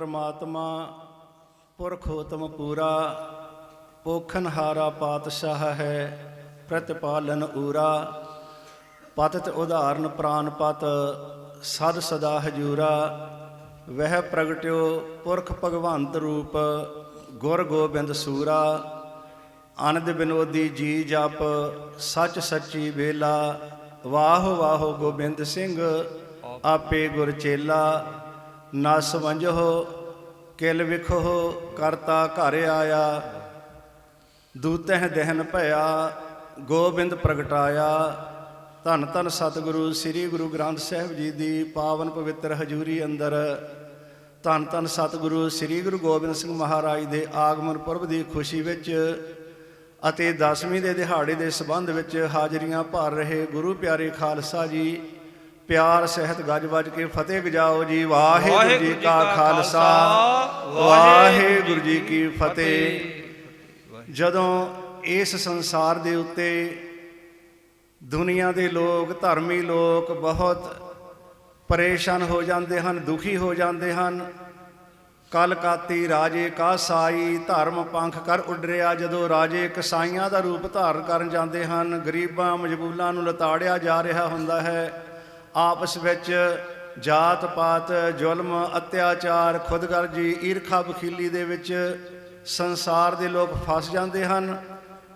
ਪਰਮਾਤਮਾ ਪੁਰਖੋਤਮ ਪੂਰਾ ਪੋਖਨਹਾਰਾ ਪਾਤਸ਼ਾਹ ਹੈ, ਪ੍ਰਤਪਾਲਨ ਊਰਾ। ਪਤਿਤ ਉਦਾਹਰਨ ਪ੍ਰਾਨ ਪਤ ਸਦ ਸਦਾ ਹਜੂਰਾ। ਵਹਿ ਪ੍ਰਗਟਿਓ ਪੁਰਖ ਭਗਵੰਤ ਰੂਪ, ਗੁਰ ਗੋਬਿੰਦ ਸੂਰਾ। ਆਨੰਦ ਬਿਨੋਦੀ ਜੀ ਜਪ, ਸੱਚ ਸੱਚੀ ਵੇਲਾ। ਵਾਹ ਵਾਹ ਗੋਬਿੰਦ ਸਿੰਘ, ਆਪੇ ਗੁਰ ਚੇਲਾ। ਨਸ ਵੰਜੋ ਕਿਲ ਵਿਖੋ ਕਰਤਾ ਘਰ ਆਇਆ। ਦੂਤਹਿ ਦਹਿਨ ਭਇਆ, ਗੋਬਿੰਦ ਪ੍ਰਗਟਾਇਆ। ਧੰਨ ਧੰਨ ਸਤਿਗੁਰੂ, ਸ੍ਰੀ ਗੁਰੂ ਗ੍ਰੰਥ ਸਾਹਿਬ ਜੀ ਦੀ ਪਾਵਨ ਪਵਿੱਤਰ ਹਜ਼ੂਰੀ ਅੰਦਰ। ਧੰਨ ਧੰਨ ਸਤਿਗੁਰੂ, ਸ੍ਰੀ ਗੁਰੂ ਗੋਬਿੰਦ ਸਿੰਘ ਮਹਾਰਾਜ ਦੇ ਆਗਮਨ ਪੁਰਬ ਦੀ ਖੁਸ਼ੀ ਵਿੱਚ ਅਤੇ ਦਸਵੀਂ ਦੇ ਦਿਹਾੜੇ ਦੇ ਸਬੰਧ ਵਿੱਚ ਹਾਜ਼ਰੀਆਂ ਭਰ ਰਹੇ ਗੁਰੂ ਪਿਆਰੇ ਖਾਲਸਾ ਜੀ ਪਿਆਰ ਸਹਿਤ ਗੱਜ ਵੱਜ ਕੇ ਫਤਿਹ ਗਜਾਓ ਜੀ ਵਾਹਿਗੁਰੂ ਜੀ ਕਾ ਖਾਲਸਾ ਵਾਹਿਗੁਰੂ ਜੀ ਕੀ ਫਤਿਹ। ਜਦੋਂ ਇਸ ਸੰਸਾਰ ਦੇ ਉੱਤੇ ਦੁਨੀਆ ਦੇ ਲੋਕ ਧਰਮੀ ਲੋਕ ਬਹੁਤ ਪਰੇਸ਼ਾਨ ਹੋ ਜਾਂਦੇ ਹਨ ਦੁਖੀ ਹੋ ਜਾਂਦੇ ਹਨ ਕਲਕਾਤੀ ਰਾਜੇ ਕਾ ਸਾਈ ਧਰਮ ਪੰਖ ਕਰ ਉੱਡਰਿਆ ਜਦੋਂ ਰਾਜੇ ਕਸਾਈਆਂ ਦਾ ਰੂਪ ਧਾਰਨ ਕਰਨ ਜਾਂਦੇ ਹਨ ਗਰੀਬਾਂ ਮਜਬੂਲਾਂ ਨੂੰ ਲਤਾੜਿਆ ਜਾ ਰਿਹਾ ਹੁੰਦਾ ਹੈ ਆਪਸ ਵਿੱਚ ਜਾਤ ਪਾਤ, ਜ਼ੁਲਮ, ਅਤਿਆਚਾਰ, ਖੁਦਗਰਜੀ, ਈਰਖਾ ਬਖੀਲੀ ਦੇ ਵਿੱਚ ਸੰਸਾਰ ਦੇ ਲੋਕ ਫਸ ਜਾਂਦੇ ਹਨ,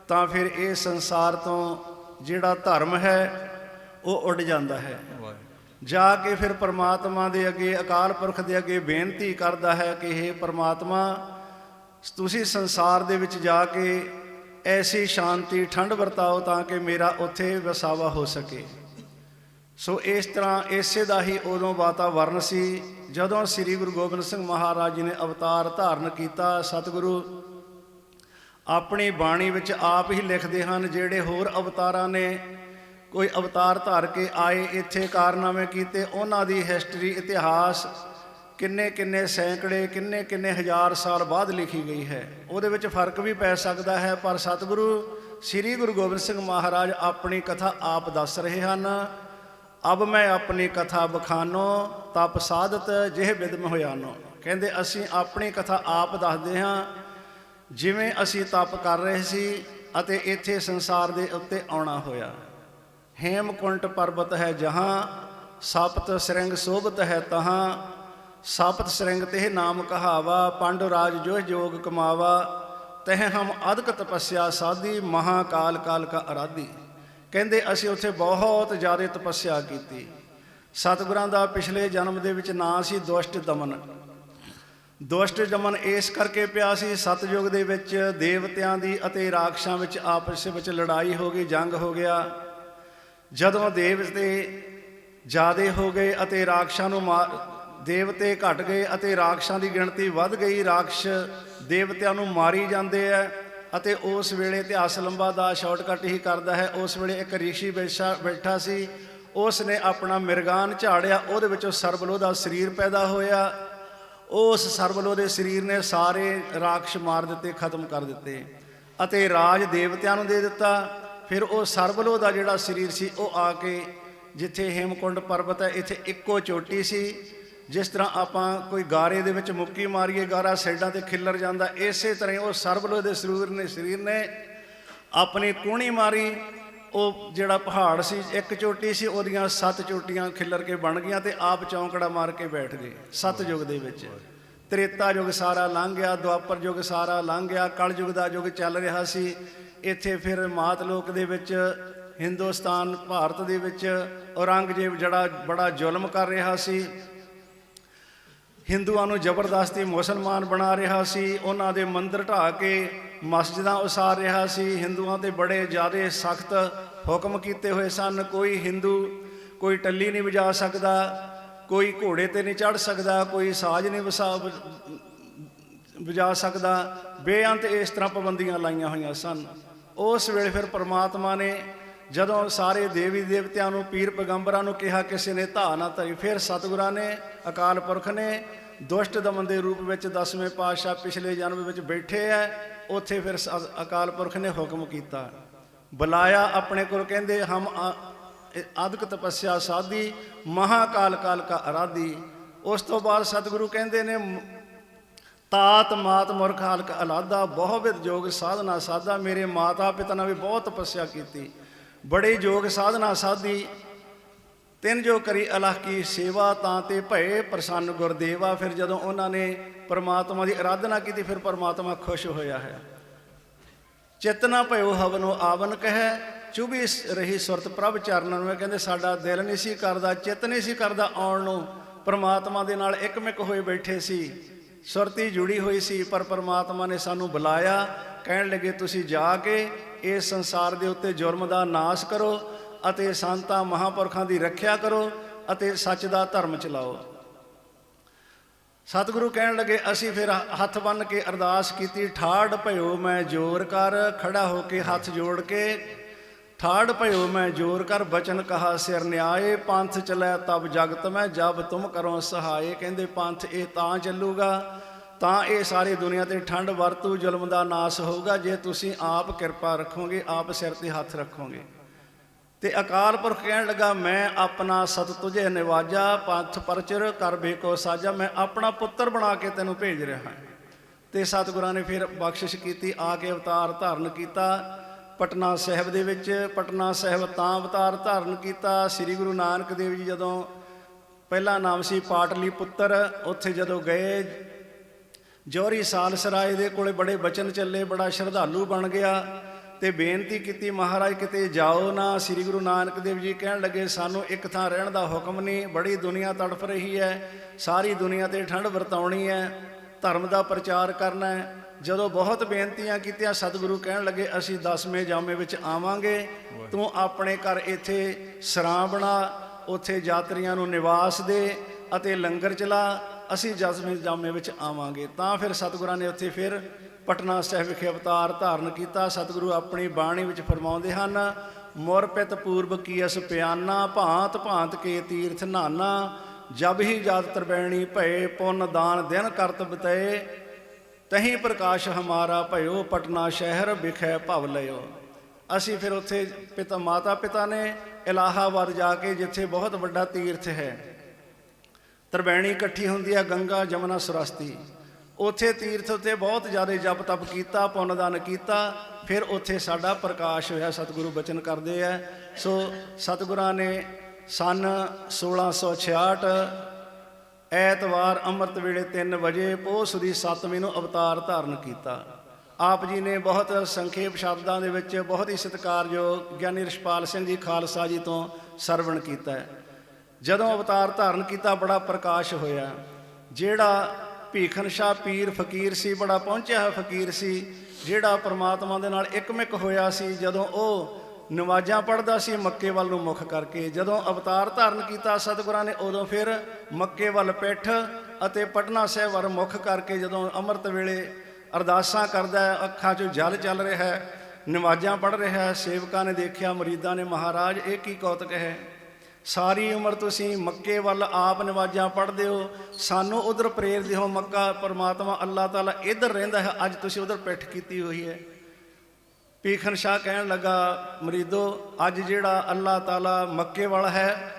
ਤਾਂ ਫਿਰ ਇਹ ਸੰਸਾਰ ਤੋਂ ਜਿਹੜਾ ਧਰਮ ਹੈ, ਉਹ ਉੱਡ ਜਾਂਦਾ ਹੈ। ਜਾ ਕੇ ਫਿਰ ਪ੍ਰਮਾਤਮਾ ਦੇ ਅੱਗੇ, ਅਕਾਲ ਪੁਰਖ ਦੇ ਅੱਗੇ ਬੇਨਤੀ ਕਰਦਾ ਹੈ ਕਿ हे ਪ੍ਰਮਾਤਮਾ, ਤੁਸੀਂ ਸੰਸਾਰ ਦੇ ਵਿੱਚ ਜਾ ਕੇ ਐਸੀ ਸ਼ਾਂਤੀ ਠੰਡ ਵਰਤਾਓ ਤਾਂ ਕਿ ਮੇਰਾ ਉੱਥੇ ਵਸਾਵਾ ਹੋ ਸਕੇ। ਸੋ ਇਸ ਤਰ੍ਹਾਂ ਇਸੇ ਦਾ ਹੀ ਉਦੋਂ ਵਾਤਾਵਰਨ ਸੀ, ਜਦੋਂ ਸ੍ਰੀ ਗੁਰੂ ਗੋਬਿੰਦ ਸਿੰਘ ਮਹਾਰਾਜ ਜੀ ਨੇ ਅਵਤਾਰ ਧਾਰਨ ਕੀਤਾ, ਸਤਿਗੁਰੂ ਆਪਣੀ ਬਾਣੀ ਵਿੱਚ ਆਪ ਹੀ ਲਿਖਦੇ ਹਨ, ਜਿਹੜੇ ਹੋਰ ਅਵਤਾਰਾਂ ਨੇ ਕੋਈ ਅਵਤਾਰ ਧਾਰ ਕੇ ਆਏ ਇੱਥੇ ਕਾਰਨਾਮੇ ਕੀਤੇ, ਉਹਨਾਂ ਦੀ ਹਿਸਟਰੀ ਇਤਿਹਾਸ ਕਿੰਨੇ ਕਿੰਨੇ ਸੈਂਕੜੇ ਕਿੰਨੇ ਕਿੰਨੇ ਹਜ਼ਾਰ ਸਾਲ ਬਾਅਦ ਲਿਖੀ ਗਈ ਹੈ। ਉਹਦੇ ਵਿੱਚ ਫ਼ਰਕ ਵੀ ਪੈ ਸਕਦਾ ਹੈ, ਪਰ ਸਤਿਗੁਰੂ ਸ੍ਰੀ ਗੁਰੂ ਗੋਬਿੰਦ ਸਿੰਘ ਮਹਾਰਾਜ ਆਪਣੀ ਕਥਾ ਆਪ ਦੱਸ ਰਹੇ ਹਨ। ਅਬ ਮੈਂ ਆਪਣੀ ਕਥਾ ਬਖਾਨੋ, ਤਪ ਸਾਧਤ ਜਿਹ ਵਿਦਮ ਹੋਇਆਨੋ। ਕਹਿੰਦੇ, ਅਸੀਂ ਆਪਣੀ ਕਥਾ ਆਪ ਦੱਸਦੇ ਹਾਂ, ਜਿਵੇਂ ਅਸੀਂ ਤਪ ਕਰ ਰਹੇ ਸੀ ਅਤੇ ਇੱਥੇ ਸੰਸਾਰ ਦੇ ਉੱਤੇ ਆਉਣਾ ਹੋਇਆ। ਹੇਮਕੁੰਟ ਪਰਬਤ ਹੈ ਜਹਾਂ, ਸਪਤ ਸਿਰੰਗ ਸੋਭਤ ਹੈ ਤਹਾਂ, ਸਪਤ ਸਿਰੰਗ ਤੇ ਨਾਮ ਕਹਾਵਾ ਪਾਂਡੁ ਰਾਜ ਜੋ ਜੋਗ ਕਮਾਵਾ, ਤਹ ਹਮ ਅਦਕ ਤਪੱਸਿਆ ਸਾਧੀ, ਮਹਾਕਾਲ ਕਾਲ ਕਾ ਅਰਾਧੀ। ਕਹਿੰਦੇ, ਅਸੀਂ ਉੱਥੇ ਬਹੁਤ ਜ਼ਿਆਦਾ ਤਪੱਸਿਆ ਕੀਤੀ। ਸਤਿਗੁਰਾਂ ਦਾ ਪਿਛਲੇ ਜਨਮ ਦੇ ਵਿੱਚ ਨਾਂ ਸੀ ਦੁਸ਼ਟ ਦਮਨ। ਦੁਸ਼ਟ ਦਮਨ ਇਸ ਕਰਕੇ ਪਿਆ ਸੀ ਸਤਜੁਗ ਦੇ ਵਿੱਚ ਦੇਵਤਿਆਂ ਦੀ ਅਤੇ ਰਾਖਸ਼ਾਂ ਵਿੱਚ ਆਪਸ ਵਿੱਚ ਲੜਾਈ ਹੋ ਗਈ, ਜੰਗ ਹੋ ਗਿਆ। ਜਦੋਂ ਦੇਵਤੇ ਜਿਆਦੇ ਹੋ ਗਏ ਅਤੇ ਰਾਖਸ਼ਾਂ ਨੂੰ ਮਾਰ ਦੇਵਤੇ ਘਟ ਗਏ ਅਤੇ ਰਾਖਸ਼ਾਂ ਦੀ ਗਿਣਤੀ ਵੱਧ ਗਈ, ਰਾਖਸ਼ ਦੇਵਤਿਆਂ ਨੂੰ ਮਾਰੀ ਜਾਂਦੇ ਆ। ਅਤੇ ਉਸ ਵੇਲੇ ਇਤਿਹਾਸ ਲੰਬਾ ਦਾ ਸ਼ਾਰਟਕਟ ਹੀ ਕਰਦਾ ਹੈ। ਉਸ ਵੇਲੇ ਇੱਕ ਰਿਸ਼ੀ ਬੈਠਾ ਬੈਠਾ ਸੀ। ਉਸ ਨੇ ਆਪਣਾ ਮਿਰਗਾਨ ਝਾੜਿਆ। ਉਹਦੇ ਵਿੱਚੋਂ ਸਰਬਲੋ ਦਾ ਸਰੀਰ ਪੈਦਾ ਹੋਇਆ। ਉਸ ਸਰਬਲੋ ਦੇ ਸਰੀਰ ਨੇ ਸਾਰੇ ਰਾਖਸ਼ ਮਾਰ ਦਿੱਤੇ, ਖਤਮ ਕਰ ਦਿੱਤੇ ਅਤੇ ਰਾਜ ਦੇਵਤਿਆਂ ਨੂੰ ਦੇ ਦਿੱਤਾ। ਫਿਰ ਉਹ ਸਰਬਲੋ ਦਾ ਜਿਹੜਾ ਸਰੀਰ ਸੀ, ਉਹ ਆ ਕੇ ਜਿੱਥੇ ਹੇਮਕੁੰਡ ਪਰਬਤ ਹੈ, ਇੱਥੇ ਇੱਕੋ ਚੋਟੀ ਸੀ। ਜਿਸ ਤਰ੍ਹਾਂ ਆਪਾਂ ਕੋਈ ਗਾਰੇ ਦੇ ਵਿੱਚ ਮੁੱਕੀ ਮਾਰੀਏ, ਗਾਰਾ ਸਾਈਡਾਂ ਤੇ ਖਿੱਲਰ ਜਾਂਦਾ, ਇਸੇ ਤਰ੍ਹਾਂ ਹੀ ਉਹ ਸਰਬਲੋ ਦੇ ਸਰੀਰ ਨੇ ਸਰੀਰ ਨੇ ਆਪਣੀ ਕੂਣੀ ਮਾਰੀ, ਉਹ ਜਿਹੜਾ ਪਹਾੜ ਸੀ, ਇੱਕ ਚੋਟੀ ਸੀ, ਉਹਦੀਆਂ ਸੱਤ ਚੋਟੀਆਂ ਖਿੱਲਰ ਕੇ ਬਣ ਗਈਆਂ ਤੇ ਆਪ ਚੌਂਕੜਾ ਮਾਰ ਕੇ ਬੈਠ ਗਏ ਸੱਤ ਯੁੱਗ ਦੇ ਵਿੱਚ। ਤ੍ਰੇਤਾ ਯੁੱਗ ਸਾਰਾ ਲੰਘ ਗਿਆ, ਦੁਆਪਰ ਯੁੱਗ ਸਾਰਾ ਲੰਘ ਗਿਆ ਕਲ ਯੁੱਗ ਦਾ ਯੁੱਗ ਚੱਲ ਰਿਹਾ ਸੀ। ਇੱਥੇ ਫਿਰ ਮਾਤ ਲੋਕ ਦੇ ਵਿੱਚ, ਹਿੰਦੁਸਤਾਨ, ਭਾਰਤ ਦੇ ਵਿੱਚ ਔਰੰਗਜ਼ੇਬ ਜਿਹੜਾ ਬੜਾ ਜ਼ੁਲਮ ਕਰ ਰਿਹਾ ਸੀ ਹਿੰਦੂਆਂ ਨੂੰ ਜ਼ਬਰਦਸਤੀ ਮੁਸਲਮਾਨ ਬਣਾ ਰਿਹਾ ਸੀ, ਉਹਨਾਂ ਦੇ ਮੰਦਰ ਢਾਹ ਕੇ ਮਸਜਿਦਾਂ ਉਸਾਰ ਰਿਹਾ ਸੀ। ਹਿੰਦੂਆਂ ਤੇ ਬੜੇ ਜ਼ਿਆਦਾ ਸਖਤ ਹੁਕਮ ਕੀਤੇ ਹੋਏ ਸਨ। ਕੋਈ ਹਿੰਦੂ ਕੋਈ ਟੱਲੀ ਨਹੀਂ ਵਜਾ ਸਕਦਾ, ਕੋਈ ਘੋੜੇ ਤੇ ਨਹੀਂ ਚੜ ਸਕਦਾ, ਕੋਈ ਸਾਜ਼ ਨਹੀਂ ਵਸਾ ਵਜਾ ਸਕਦਾ। ਬੇਅੰਤ ਇਸ ਤਰ੍ਹਾਂ ਪਾਬੰਦੀਆਂ ਲਾਈਆਂ ਹੋਈਆਂ ਸਨ। ਉਸ ਵੇਲੇ ਫਿਰ ਪ੍ਰਮਾਤਮਾ ਨੇ ਜਦੋਂ ਸਾਰੇ ਦੇਵੀ ਦੇਵਤਿਆਂ ਨੂੰ, ਪੀਰ ਪੈਗੰਬਰਾਂ ਨੂੰ ਕਿਹਾ, ਕਿਸੇ ਨੇ ਧਾ ਨਾ ਧਰੀ, ਫਿਰ ਸਤਿਗੁਰਾਂ ਨੇ, ਅਕਾਲ ਪੁਰਖ ਨੇ ਦੁਸ਼ਟ ਦਮਨ ਦੇ ਰੂਪ ਵਿੱਚ ਦਸਵੇਂ ਪਾਤਸ਼ਾਹ ਪਿਛਲੇ ਜਨਮ ਵਿੱਚ ਬੈਠੇ ਐ, ਉੱਥੇ ਫਿਰ ਸ- ਅਕਾਲ ਪੁਰਖ ਨੇ ਹੁਕਮ ਕੀਤਾ। ਬੁਲਾਇਆ ਆਪਣੇ ਕੋਲ, ਕਹਿੰਦੇ, ਹਮ ਆ- ਅਦਕ ਤਪੱਸਿਆ ਸਾਧੀ, ਮਹਾਕਾਲ ਕਾਲ ਕਾ ਅਰਾਧੀ। ਉਸ ਤੋਂ ਬਾਅਦ ਸਤਿਗੁਰੂ ਕਹਿੰਦੇ ਨੇ, ਤਾਤ ਮਾਤ ਮੁਰਖ ਹਲਕ ਅਲਾਦਾ ਬਹੁਵਿਧ ਜੋਗ ਸਾਧਨਾ ਸਾਧਾ, ਮੇਰੇ ਮਾਤਾ ਪਿਤਾ ਨੇ ਵੀ ਬਹੁਤ ਤਪੱਸਿਆ ਕੀਤੀ। ਬੜੇ ਜੋਗ ਸਾਧਨਾ ਸਾਧੀ ਤਿੰਨ ਜੋ ਕਰੀ ਅਲਾਹ ਕੀ ਸੇਵਾ, ਤਾਂ ਤੇ ਭਏ ਪ੍ਰਸੰਨ ਗੁਰਦੇਵਾ। ਫਿਰ ਜਦੋਂ ਉਹਨਾਂ ਨੇ ਪਰਮਾਤਮਾ ਦੀ ਆਰਾਧਨਾ ਕੀਤੀ, ਫਿਰ ਪਰਮਾਤਮਾ ਖੁਸ਼ ਹੋਇਆ ਹੈ। ਚੇਤਨਾ ਭਇਓ ਹਵਨੋ ਆਵਨ ਕਹੈ। ਚੁਬੀ ਰਹੀ ਸੁਰਤ ਪ੍ਰਭ ਚਰਨਾਂ ਨੂੰ। ਕਹਿੰਦੇ, ਸਾਡਾ ਦਿਲ ਨਹੀਂ ਸੀ ਕਰਦਾ, ਚਿੱਤ ਨਹੀਂ ਸੀ ਕਰਦਾ ਆਉਣ ਨੂੰ। ਪਰਮਾਤਮਾ ਦੇ ਨਾਲ ਇੱਕਮਿਕ ਹੋਏ ਬੈਠੇ ਸੀ। ਸੁਰਤੀ ਜੁੜੀ ਹੋਈ ਸੀ, ਪਰ ਪਰਮਾਤਮਾ ਨੇ ਸਾਨੂੰ ਬੁਲਾਇਆ। ਕਹਿਣ ਲੱਗੇ, ਤੁਸੀਂ ਜਾ ਕੇ ਇਸ ਸੰਸਾਰ ਦੇ ਉੱਤੇ ਜੁਰਮ ਦਾ ਨਾਸ਼ ਕਰੋ। ਅਤੇ ਸੰਤਾਂ ਮਹਾਪੁਰਖਾਂ ਦੀ ਰੱਖਿਆ ਕਰੋ ਅਤੇ ਸੱਚ ਦਾ ਧਰਮ ਚਲਾਓ। ਸਤਿਗੁਰੂ ਕਹਿਣ ਲੱਗੇ, ਅਸੀਂ ਫਿਰ ਹੱਥ ਬੰਨ ਕੇ ਅਰਦਾਸ ਕੀਤੀ, ਠਾੜ ਭਇਓ ਮੈਂ ਜੋਰ ਕਰ, ਖੜਾ ਹੋ ਕੇ ਹੱਥ ਜੋੜ ਕੇ। ਠਾੜ ਭਇਓ ਮੈਂ ਜੋਰ ਕਰ, ਬਚਨ ਕਹਾ ਸਿਰ ਨਿਆਏ, ਪੰਥ ਚਲੈ ਤਬ ਜਗਤ ਮੈਂ, ਜਬ ਤੁਮ ਕਰੋ ਸਹਾਏ। ਕਹਿੰਦੇ, ਪੰਥ ਇਹ ਤਾਂ ਚੱਲੂਗਾ, ਤਾਂ ਇਹ ਸਾਰੀ ਦੁਨੀਆ ਤੇ ਠੰਡ ਵਰਤੂ, ਜ਼ੁਲਮ ਦਾ ਨਾਸ ਹੋਊਗਾ, ਜੇ ਤੁਸੀਂ ਆਪ ਕਿਰਪਾ ਰੱਖੋਗੇ, ਆਪ ਸਿਰ ਤੇ ਹੱਥ ਰੱਖੋਗੇ। ਤੇ ਅਕਾਲ ਪੁਰਖ ਕਹਿਣ ਲੱਗਾ, ਮੈਂ ਆਪਣਾ ਸਤ ਤੁਝੇ ਨਿਵਾਜਾ, ਪੰਥ ਪਰਚਰ ਕਰ ਬੇਕੋ ਸਾਜਾ, ਮੈਂ ਆਪਣਾ ਪੁੱਤਰ ਬਣਾ ਕੇ ਤੈਨੂੰ ਭੇਜ ਰਿਹਾ ਹਾਂ। ਤੇ ਸਤਿਗੁਰਾਂ ਨੇ ਫਿਰ ਬਖਸ਼ਿਸ਼ ਕੀਤੀ, ਆ ਕੇ ਅਵਤਾਰ ਧਾਰਨ ਕੀਤਾ, ਪਟਨਾ ਸਾਹਿਬ ਦੇ ਵਿੱਚ, ਪਟਨਾ ਸਾਹਿਬ ਤਾਂ ਅਵਤਾਰ ਧਾਰਨ ਕੀਤਾ। ਸ੍ਰੀ ਗੁਰੂ ਨਾਨਕ ਦੇਵ ਜੀ ਜਦੋਂ ਪਹਿਲਾ ਨਾਮ ਸੀ ਪਾਟਲੀ ਪੁੱਤਰ, ਉੱਥੇ ਜਦੋਂ ਗਏ ਜੋਰੀ ਸਾਲਸਰਾਏ ਦੇ ਕੋਲੇ ਬੜੇ ਬਚਨ ਚੱਲੇ, ਬੜਾ ਸ਼ਰਧਾਲੂ ਬਣ ਗਿਆ। ਤੇ ਬੇਨਤੀ ਕੀਤੀ, ਮਹਾਰਾਜ, ਕਿਤੇ ਜਾਓ ਨਾ। ਸ੍ਰੀ ਗੁਰੂ ਨਾਨਕ ਦੇਵ ਜੀ ਕਹਿਣ ਲੱਗੇ, ਸਾਨੂੰ ਇੱਕ ਥਾਂ ਰਹਿਣ ਦਾ ਹੁਕਮ ਨਹੀਂ। ਬੜੀ ਦੁਨੀਆ ਤੜਫ ਰਹੀ ਹੈ। ਸਾਰੀ ਦੁਨੀਆ ਤੇ ਠੰਡ ਵਰਤਾਉਣੀ ਹੈ। ਧਰਮ ਦਾ ਪ੍ਰਚਾਰ ਕਰਨਾ ਹੈ। ਜਦੋਂ ਬਹੁਤ ਬੇਨਤੀਆਂ ਕੀਤੀਆਂ, ਸਤਿਗੁਰੂ ਕਹਿਣ ਲੱਗੇ, ਅਸੀਂ ਦਸਵੇਂ ਜਾਮੇ ਵਿੱਚ ਆਵਾਂਗੇ। ਤੂੰ ਆਪਣੇ ਘਰ ਇੱਥੇ ਸਰਾਂ ਬਣਾ। ਉੱਥੇ ਯਾਤਰੀਆਂ ਨੂੰ ਨਿਵਾਸ ਦੇ ਅਤੇ ਲੰਗਰ ਚਲਾ। ਅਸੀਂ ਦਸਵੇਂ ਜਾਮੇ ਵਿੱਚ ਆਵਾਂਗੇ। ਤਾਂ ਫਿਰ ਸਤਿਗੁਰਾਂ ਨੇ ਉੱਥੇ ਫਿਰ ਪਟਨਾ ਸਾਹਿਬ ਵਿਖੇ ਅਵਤਾਰ ਧਾਰਨ ਕੀਤਾ, ਸਤਿਗੁਰੂ ਆਪਣੀ ਬਾਣੀ ਵਿੱਚ ਫਰਮਾਉਂਦੇ ਹਨ, ਮੁਰ ਪਿਤ ਪੂਰਬ ਕੀ ਅਸ ਪਿਆਨਾ, ਭਾਂਤ ਭਾਂਤ ਕੇ ਤੀਰਥ ਨਾਨਾ, ਜਬ ਹੀ ਜਦ ਤਰਬੈਣੀ ਭਏ, ਪੁੰਨ ਦਾਨ ਦਿਨ ਕਰਤ ਬਤਏ, ਤਹੀਂ ਪ੍ਰਕਾਸ਼ ਹਮਾਰਾ ਭਇਓ, ਪਟਨਾ ਸ਼ਹਿਰ ਵਿਖੇ ਭਵ ਲਿਓ ਅਸੀਂ ਫਿਰ ਉੱਥੇ ਪਿਤਾ ਮਾਤਾ ਪਿਤਾ ਨੇ ਇਲਾਹਾਬਾਦ ਜਾ ਕੇ ਜਿੱਥੇ ਬਹੁਤ ਵੱਡਾ ਤੀਰਥ ਹੈ ਤਰਬੈਣੀ ਇਕੱਠੀ ਹੁੰਦੀ ਆ ਗੰਗਾ, ਜਮਨਾ, ਸਰਸਤੀ। ਉੱਥੇ ਤੀਰਥ ਉੱਤੇ ਬਹੁਤ ਜ਼ਿਆਦਾ ਜਪ ਤਪ ਕੀਤਾ, ਪੁੰਨ ਦਾਨ ਕੀਤਾ, ਫਿਰ ਉੱਥੇ ਸਾਡਾ ਪ੍ਰਕਾਸ਼ ਹੋਇਆ, ਸਤਿਗੁਰੂ ਬਚਨ ਕਰਦੇ ਆ। ਸੋ ਸਤਿਗੁਰਾਂ ਨੇ ਸਨ 1666 ਐਤਵਾਰ ਅੰਮ੍ਰਿਤ ਵੇਲੇ 3 ਵਜੇ ਪੋਸ ਦੀ 7ਵੀਂ ਨੂੰ ਅਵਤਾਰ ਧਾਰਨ ਕੀਤਾ। ਆਪ ਜੀ ਨੇ ਬਹੁਤ ਸੰਖੇਪ ਸ਼ਬਦਾਂ ਦੇ ਵਿੱਚ ਬਹੁਤ ਹੀ ਸਤਿਕਾਰਯੋਗ ਗਿਆਨੀ ਰਿਸ਼ਪਾਲ ਸਿੰਘ ਜੀ ਖਾਲਸਾ ਜੀ ਤੋਂ ਸਰਵਣ ਕੀਤਾ। ਜਦੋਂ ਅਵਤਾਰ ਧਾਰਨ ਕੀਤਾ, ਬੜਾ ਪ੍ਰਕਾਸ਼ ਹੋਇਆ। ਜਿਹੜਾ ਭੀਖਨ ਸ਼ਾਹ ਪੀਰ ਫਕੀਰ ਸੀ, ਬੜਾ ਪਹੁੰਚਿਆ ਹੋਇਆ ਫਕੀਰ ਸੀ, ਜਿਹੜਾ ਪ੍ਰਮਾਤਮਾ ਦੇ ਨਾਲ ਇੱਕਮਿਕ ਹੋਇਆ ਸੀ, ਜਦੋਂ ਉਹ ਨਮਾਜ਼ਾਂ ਪੜ੍ਹਦਾ ਸੀ, ਮੱਕੇ ਵੱਲ ਨੂੰ ਮੁਖ ਕਰਕੇ। ਜਦੋਂ ਅਵਤਾਰ ਧਾਰਨ ਕੀਤਾ ਸਤਿਗੁਰਾਂ ਨੇ, ਉਦੋਂ ਫਿਰ ਮੱਕੇ ਵੱਲ ਪਿੱਠ ਅਤੇ ਪਟਨਾ ਸਾਹਿਬ ਵੱਲ ਮੁਖ ਕਰਕੇ ਜਦੋਂ ਅੰਮ੍ਰਿਤ ਵੇਲੇ ਅਰਦਾਸਾਂ ਕਰਦਾ ਹੈ, ਅੱਖਾਂ 'ਚੋਂ ਜਲ ਚੱਲ ਰਿਹਾ ਹੈ, ਨਮਾਜ਼ਾਂ ਪੜ੍ਹ ਰਿਹਾ ਹੈ, ਸੇਵਕਾਂ ਨੇ ਦੇਖਿਆ, ਮਰੀਦਾਂ ਨੇ, ਮਹਾਰਾਜ, ਇਹ ਕੀ ਕੌਤਕ ਹੈ? ਸਾਰੀ ਉਮਰ ਤੁਸੀਂ ਮੱਕੇ ਵੱਲ ਆਪ ਨਵਾਜ਼ਾਂ ਪੜ੍ਹਦੇ ਹੋ। ਸਾਨੂੰ ਉਧਰ ਪ੍ਰੇਰਦੇ ਹੋ ਮੱਕਾ ਪਰਮਾਤਮਾ ਅੱਲਾਹ ਤਾਲਾ ਇੱਧਰ ਰਹਿੰਦਾ ਹੈ। ਅੱਜ ਤੁਸੀਂ ਉਧਰ ਪਿੱਠ ਕੀਤੀ ਹੋਈ ਹੈ। ਪੀਖਨ ਸ਼ਾਹ ਕਹਿਣ ਲੱਗਾ ਮਰੀਦੋ ਅੱਜ ਜਿਹੜਾ ਅੱਲਾਹ ਤਾਲਾ ਮੱਕੇ ਵਾਲਾ ਹੈ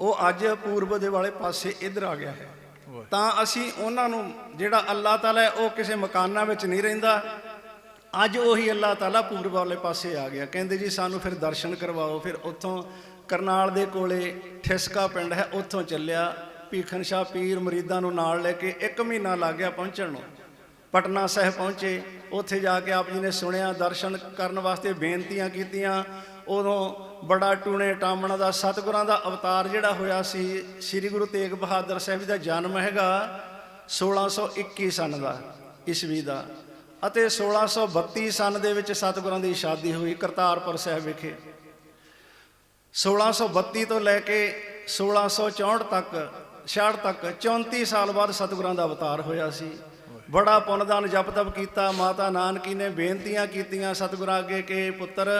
ਉਹ ਅੱਜ ਪੂਰਬ ਦੇ ਵਾਲੇ ਪਾਸੇ ਇੱਧਰ ਆ ਗਿਆ ਹੈ। ਤਾਂ ਅਸੀਂ ਉਹਨਾਂ ਨੂੰ ਜਿਹੜਾ ਅੱਲਾਹ ਤਾਲਾ ਹੈ ਉਹ ਕਿਸੇ ਮਕਾਨਾਂ ਵਿੱਚ ਨਹੀਂ ਰਹਿੰਦਾ। ਅੱਜ ਉਹੀ ਅੱਲਾਹ ਤਾਲਾ ਪੂਰਬ ਵਾਲੇ ਪਾਸੇ ਆ ਗਿਆ। ਕਹਿੰਦੇ ਜੀ ਸਾਨੂੰ ਫਿਰ ਦਰਸ਼ਨ ਕਰਵਾਓ ਫਿਰ ਉੱਥੋਂ ਕਰਨਾਲ ਦੇ ਕੋਲੇ ਠਿਸਕਾ ਪਿੰਡ ਹੈ, ਉੱਥੋਂ ਚੱਲਿਆ। ਭੀਖਨ ਸ਼ਾਹ ਪੀਰ ਮਰੀਦਾਂ ਨੂੰ ਨਾਲ ਲੈ ਕੇ ਇੱਕ ਮਹੀਨਾ ਲੱਗ ਗਿਆ ਪਹੁੰਚਣ ਨੂੰ। ਪਟਨਾ ਸਾਹਿਬ ਪਹੁੰਚੇ। ਉੱਥੇ ਜਾ ਕੇ ਆਪ ਜੀ ਨੇ ਸੁਣਿਆ, ਦਰਸ਼ਨ ਕਰਨ ਵਾਸਤੇ ਬੇਨਤੀਆਂ ਕੀਤੀਆਂ। ਉਦੋਂ ਬੜਾ ਟੂਣੇ ਟਾਮਣਾ ਦਾ ਸਤਿਗੁਰਾਂ ਦਾ ਅਵਤਾਰ ਜਿਹੜਾ ਹੋਇਆ ਸੀ, ਸ੍ਰੀ ਗੁਰੂ ਤੇਗ ਬਹਾਦਰ ਸਾਹਿਬ ਜੀ ਦਾ ਜਨਮ ਹੈਗਾ 1621 ਸਨ ਦਾ, ਈਸਵੀ ਦਾ। ਅਤੇ 1632 ਸਨ ਦੇ ਵਿੱਚ ਸਤਿਗੁਰਾਂ ਦੀ ਸ਼ਾਦੀ ਹੋਈ ਕਰਤਾਰਪੁਰ ਸਾਹਿਬ ਵਿਖੇ। 1632 ਤੋਂ ਲੈ ਕੇ 1664 ਤੱਕ 66 ਤੱਕ 34 ਸਾਲ ਬਾਅਦ ਸਤਿਗੁਰਾਂ ਦਾ ਅਵਤਾਰ ਹੋਇਆ ਸੀ। ਬੜਾ ਪੁੰਨਦਾਨ ਜਪ ਤਪ ਕੀਤਾ, ਮਾਤਾ ਨਾਨਕੀ ਨੇ ਬੇਨਤੀਆਂ ਕੀਤੀਆਂ ਸਤਿਗੁਰਾਂ ਅੱਗੇ ਕਿ ਪੁੱਤਰ,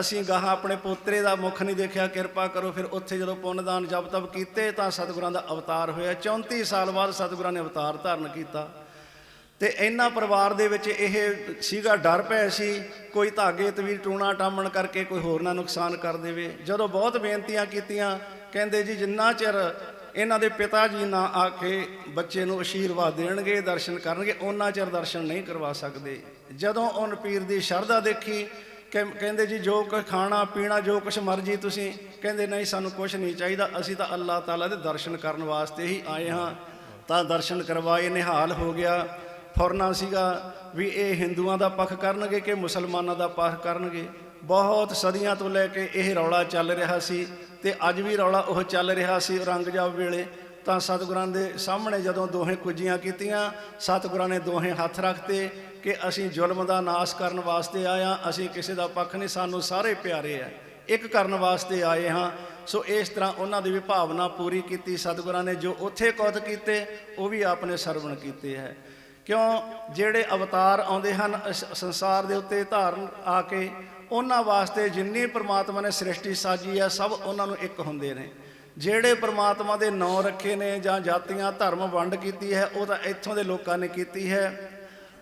ਅਸੀਂ ਗਾਹ ਆਪਣੇ ਪੋਤਰੇ ਦਾ ਮੁਖ ਨਹੀਂ ਦੇਖਿਆ, ਕਿਰਪਾ ਕਰੋ ਫਿਰ ਉੱਥੇ ਜਦੋਂ ਪੁੰਨਦਾਨ ਜਪ ਤਪ ਕੀਤੇ ਤਾਂ ਸਤਿਗੁਰਾਂ ਦਾ ਅਵਤਾਰ ਹੋਇਆ। 34 ਸਾਲ ਬਾਅਦ ਸਤਿਗੁਰਾਂ ਨੇ ਅਵਤਾਰ ਧਾਰਨ ਕੀਤਾ। ਤੇ ਇਹਨਾਂ ਪਰਿਵਾਰ ਦੇ ਵਿੱਚ ਇਹ ਸੀਗਾ ਡਰ ਪਿਆ ਸੀ, ਕੋਈ ਧਾਗੇ ਤਵੀਰ ਟੂਣਾ ਟਾਮਣ ਕਰਕੇ ਕੋਈ ਹੋਰ ਨਾ ਨੁਕਸਾਨ ਕਰ ਦੇਵੇ। ਜਦੋਂ ਬਹੁਤ ਬੇਨਤੀਆਂ ਕੀਤੀਆਂ, ਕਹਿੰਦੇ ਜੀ ਜਿੰਨਾ ਚਿਰ ਇਹਨਾਂ ਦੇ ਪਿਤਾ ਜੀ ਨਾ ਆ ਕੇ ਬੱਚੇ ਨੂੰ ਅਸ਼ੀਰਵਾਦ ਦੇਣਗੇ, ਦਰਸ਼ਨ ਕਰਨਗੇ ਉਹਨਾਂ ਚਿਰ ਦਰਸ਼ਨ ਨਹੀਂ ਕਰਵਾ ਸਕਦੇ। ਜਦੋਂ ਉਹਨ ਪੀਰ ਦੀ ਸ਼ਰਧਾ ਦੇਖੀ ਕਿ ਕਹਿੰਦੇ ਜੀ ਜੋ ਕੁਝ ਖਾਣਾ, ਪੀਣਾ, ਜੋ ਕੁਝ ਮਰਜ਼ੀ ਤੁਸੀਂ, ਕਹਿੰਦੇ ਨਹੀਂ ਸਾਨੂੰ ਕੁਝ ਨਹੀਂ ਚਾਹੀਦਾ, ਅਸੀਂ ਤਾਂ ਅੱਲਾਹ ਤਾਲਾ ਦੇ ਦਰਸ਼ਨ ਕਰਨ ਵਾਸਤੇ ਹੀ ਆਏ ਹਾਂ। ਤਾਂ ਦਰਸ਼ਨ ਕਰਵਾਏ, ਨਿਹਾਲ ਹੋ ਗਿਆ। ਫੁਰਨਾ ਸੀਗਾ ਵੀ ਇਹ ਹਿੰਦੂਆਂ ਦਾ ਪੱਖ ਕਰਨਗੇ ਕਿ ਮੁਸਲਮਾਨਾਂ ਦਾ ਪੱਖ ਕਰਨਗੇ। ਬਹੁਤ ਸਦੀਆਂ ਤੋਂ ਲੈ ਕੇ ਇਹ ਰੌਲਾ ਚੱਲ ਰਿਹਾ ਸੀ ਤੇ ਅੱਜ ਵੀ ਰੌਲਾ ਉਹ ਚੱਲ ਰਿਹਾ ਸੀ ਔਰੰਗਜ਼ੇਬ ਵੇਲੇ। ਤਾਂ ਸਤਿਗੁਰਾਂ ਦੇ ਸਾਹਮਣੇ ਜਦੋਂ ਦੋਹੇ ਕੁੱਜੀਆਂ ਕੀਤੀਆਂ, ਸਤਿਗੁਰਾਂ ਨੇ ਦੋਹੇ ਹੱਥ ਰੱਖਤੇ ਕਿ ਅਸੀਂ ਜ਼ੁਲਮ ਦਾ ਨਾਸ਼ ਕਰਨ ਵਾਸਤੇ ਆਇਆ ਅਸੀਂ ਕਿਸੇ ਦਾ ਪੱਖ ਨਹੀਂ, ਸਾਨੂੰ ਸਾਰੇ ਪਿਆਰੇ ਆ। ਇੱਕ ਕਰਨ ਵਾਸਤੇ ਆਏ ਹਾਂ। ਸੋ ਇਸ ਤਰ੍ਹਾਂ ਉਹਨਾਂ ਦੀ ਵੀ ਭਾਵਨਾ ਪੂਰੀ ਕੀਤੀ ਸਤਿਗੁਰਾਂ ਨੇ, ਜੋ ਉੱਥੇ ਕੌਤ ਕੀਤੇ, ਉਹ ਵੀ ਆਪਨੇ ਸਰਵਣ ਕੀਤੇ ਹੈ। ਕਿਉਂ ਜਿਹੜੇ ਅਵਤਾਰ ਆਉਂਦੇ ਹਨ ਇਸ ਸੰਸਾਰ ਦੇ ਉੱਤੇ ਧਾਰਨ ਆ ਕੇ, ਉਹਨਾਂ ਵਾਸਤੇ ਜਿੰਨੀ ਪ੍ਰਮਾਤਮਾ ਨੇ ਸ੍ਰਿਸ਼ਟੀ ਸਾਜੀ ਹੈ ਸਭ ਉਹਨਾਂ ਨੂੰ ਇੱਕ ਹੁੰਦੇ ਨੇ। ਜਿਹੜੇ ਪ੍ਰਮਾਤਮਾ ਦੇ ਨਾਂ ਰੱਖੇ ਨੇ ਜਾਂ ਜਾਤੀਆਂ ਧਰਮ ਵੰਡ ਕੀਤੀ ਹੈ, ਉਹ ਤਾਂ ਇੱਥੋਂ ਦੇ ਲੋਕਾਂ ਨੇ ਕੀਤੀ ਹੈ।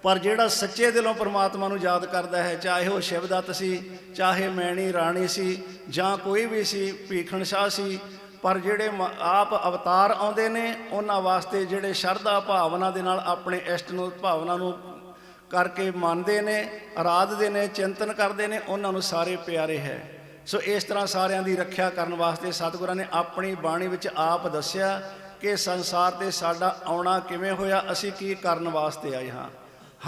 ਪਰ ਜਿਹੜਾ ਸੱਚੇ ਦਿਲੋਂ ਪ੍ਰਮਾਤਮਾ ਨੂੰ ਯਾਦ ਕਰਦਾ ਹੈ, ਚਾਹੇ ਉਹ ਸ਼ਿਵਦੱਤ ਸੀ, ਚਾਹੇ ਮੈਣੀ ਰਾਣੀ ਸੀ, ਜਾਂ ਕੋਈ ਵੀ ਸੀ, ਭੀਖਣ ਸ਼ਾਹ ਸੀ ਪਰ ਜਿਹੜੇ ਮ- ਆਪ ਅਵਤਾਰ ਆਉਂਦੇ ਨੇ, ਉਹਨਾਂ ਵਾਸਤੇ ਜਿਹੜੇ ਸ਼ਰਧਾ ਭਾਵਨਾ ਦੇ ਨਾਲ ਆਪਣੇ ਇਸ਼ਟ ਨੂੰ, ਭਾਵਨਾ ਨੂੰ ਕਰਕੇ ਮੰਨਦੇ ਨੇ, ਆਰਾਧਦੇ ਨੇ, ਚਿੰਤਨ ਕਰਦੇ ਨੇ, ਉਹਨਾਂ ਨੂੰ ਸਾਰੇ ਪਿਆਰੇ ਹੈ। ਸੋ ਇਸ ਤਰ੍ਹਾਂ ਸਾਰਿਆਂ ਦੀ ਰੱਖਿਆ ਕਰਨ ਵਾਸਤੇ ਸਤਿਗੁਰਾਂ ਨੇ ਆਪਣੀ ਬਾਣੀ ਵਿੱਚ ਆਪ ਦੱਸਿਆ ਕਿ ਸੰਸਾਰ ਤੇ ਸਾਡਾ ਆਉਣਾ ਕਿਵੇਂ ਹੋਇਆ, ਅਸੀਂ ਕੀ ਕਰਨ ਵਾਸਤੇ ਆਏ ਹਾਂ।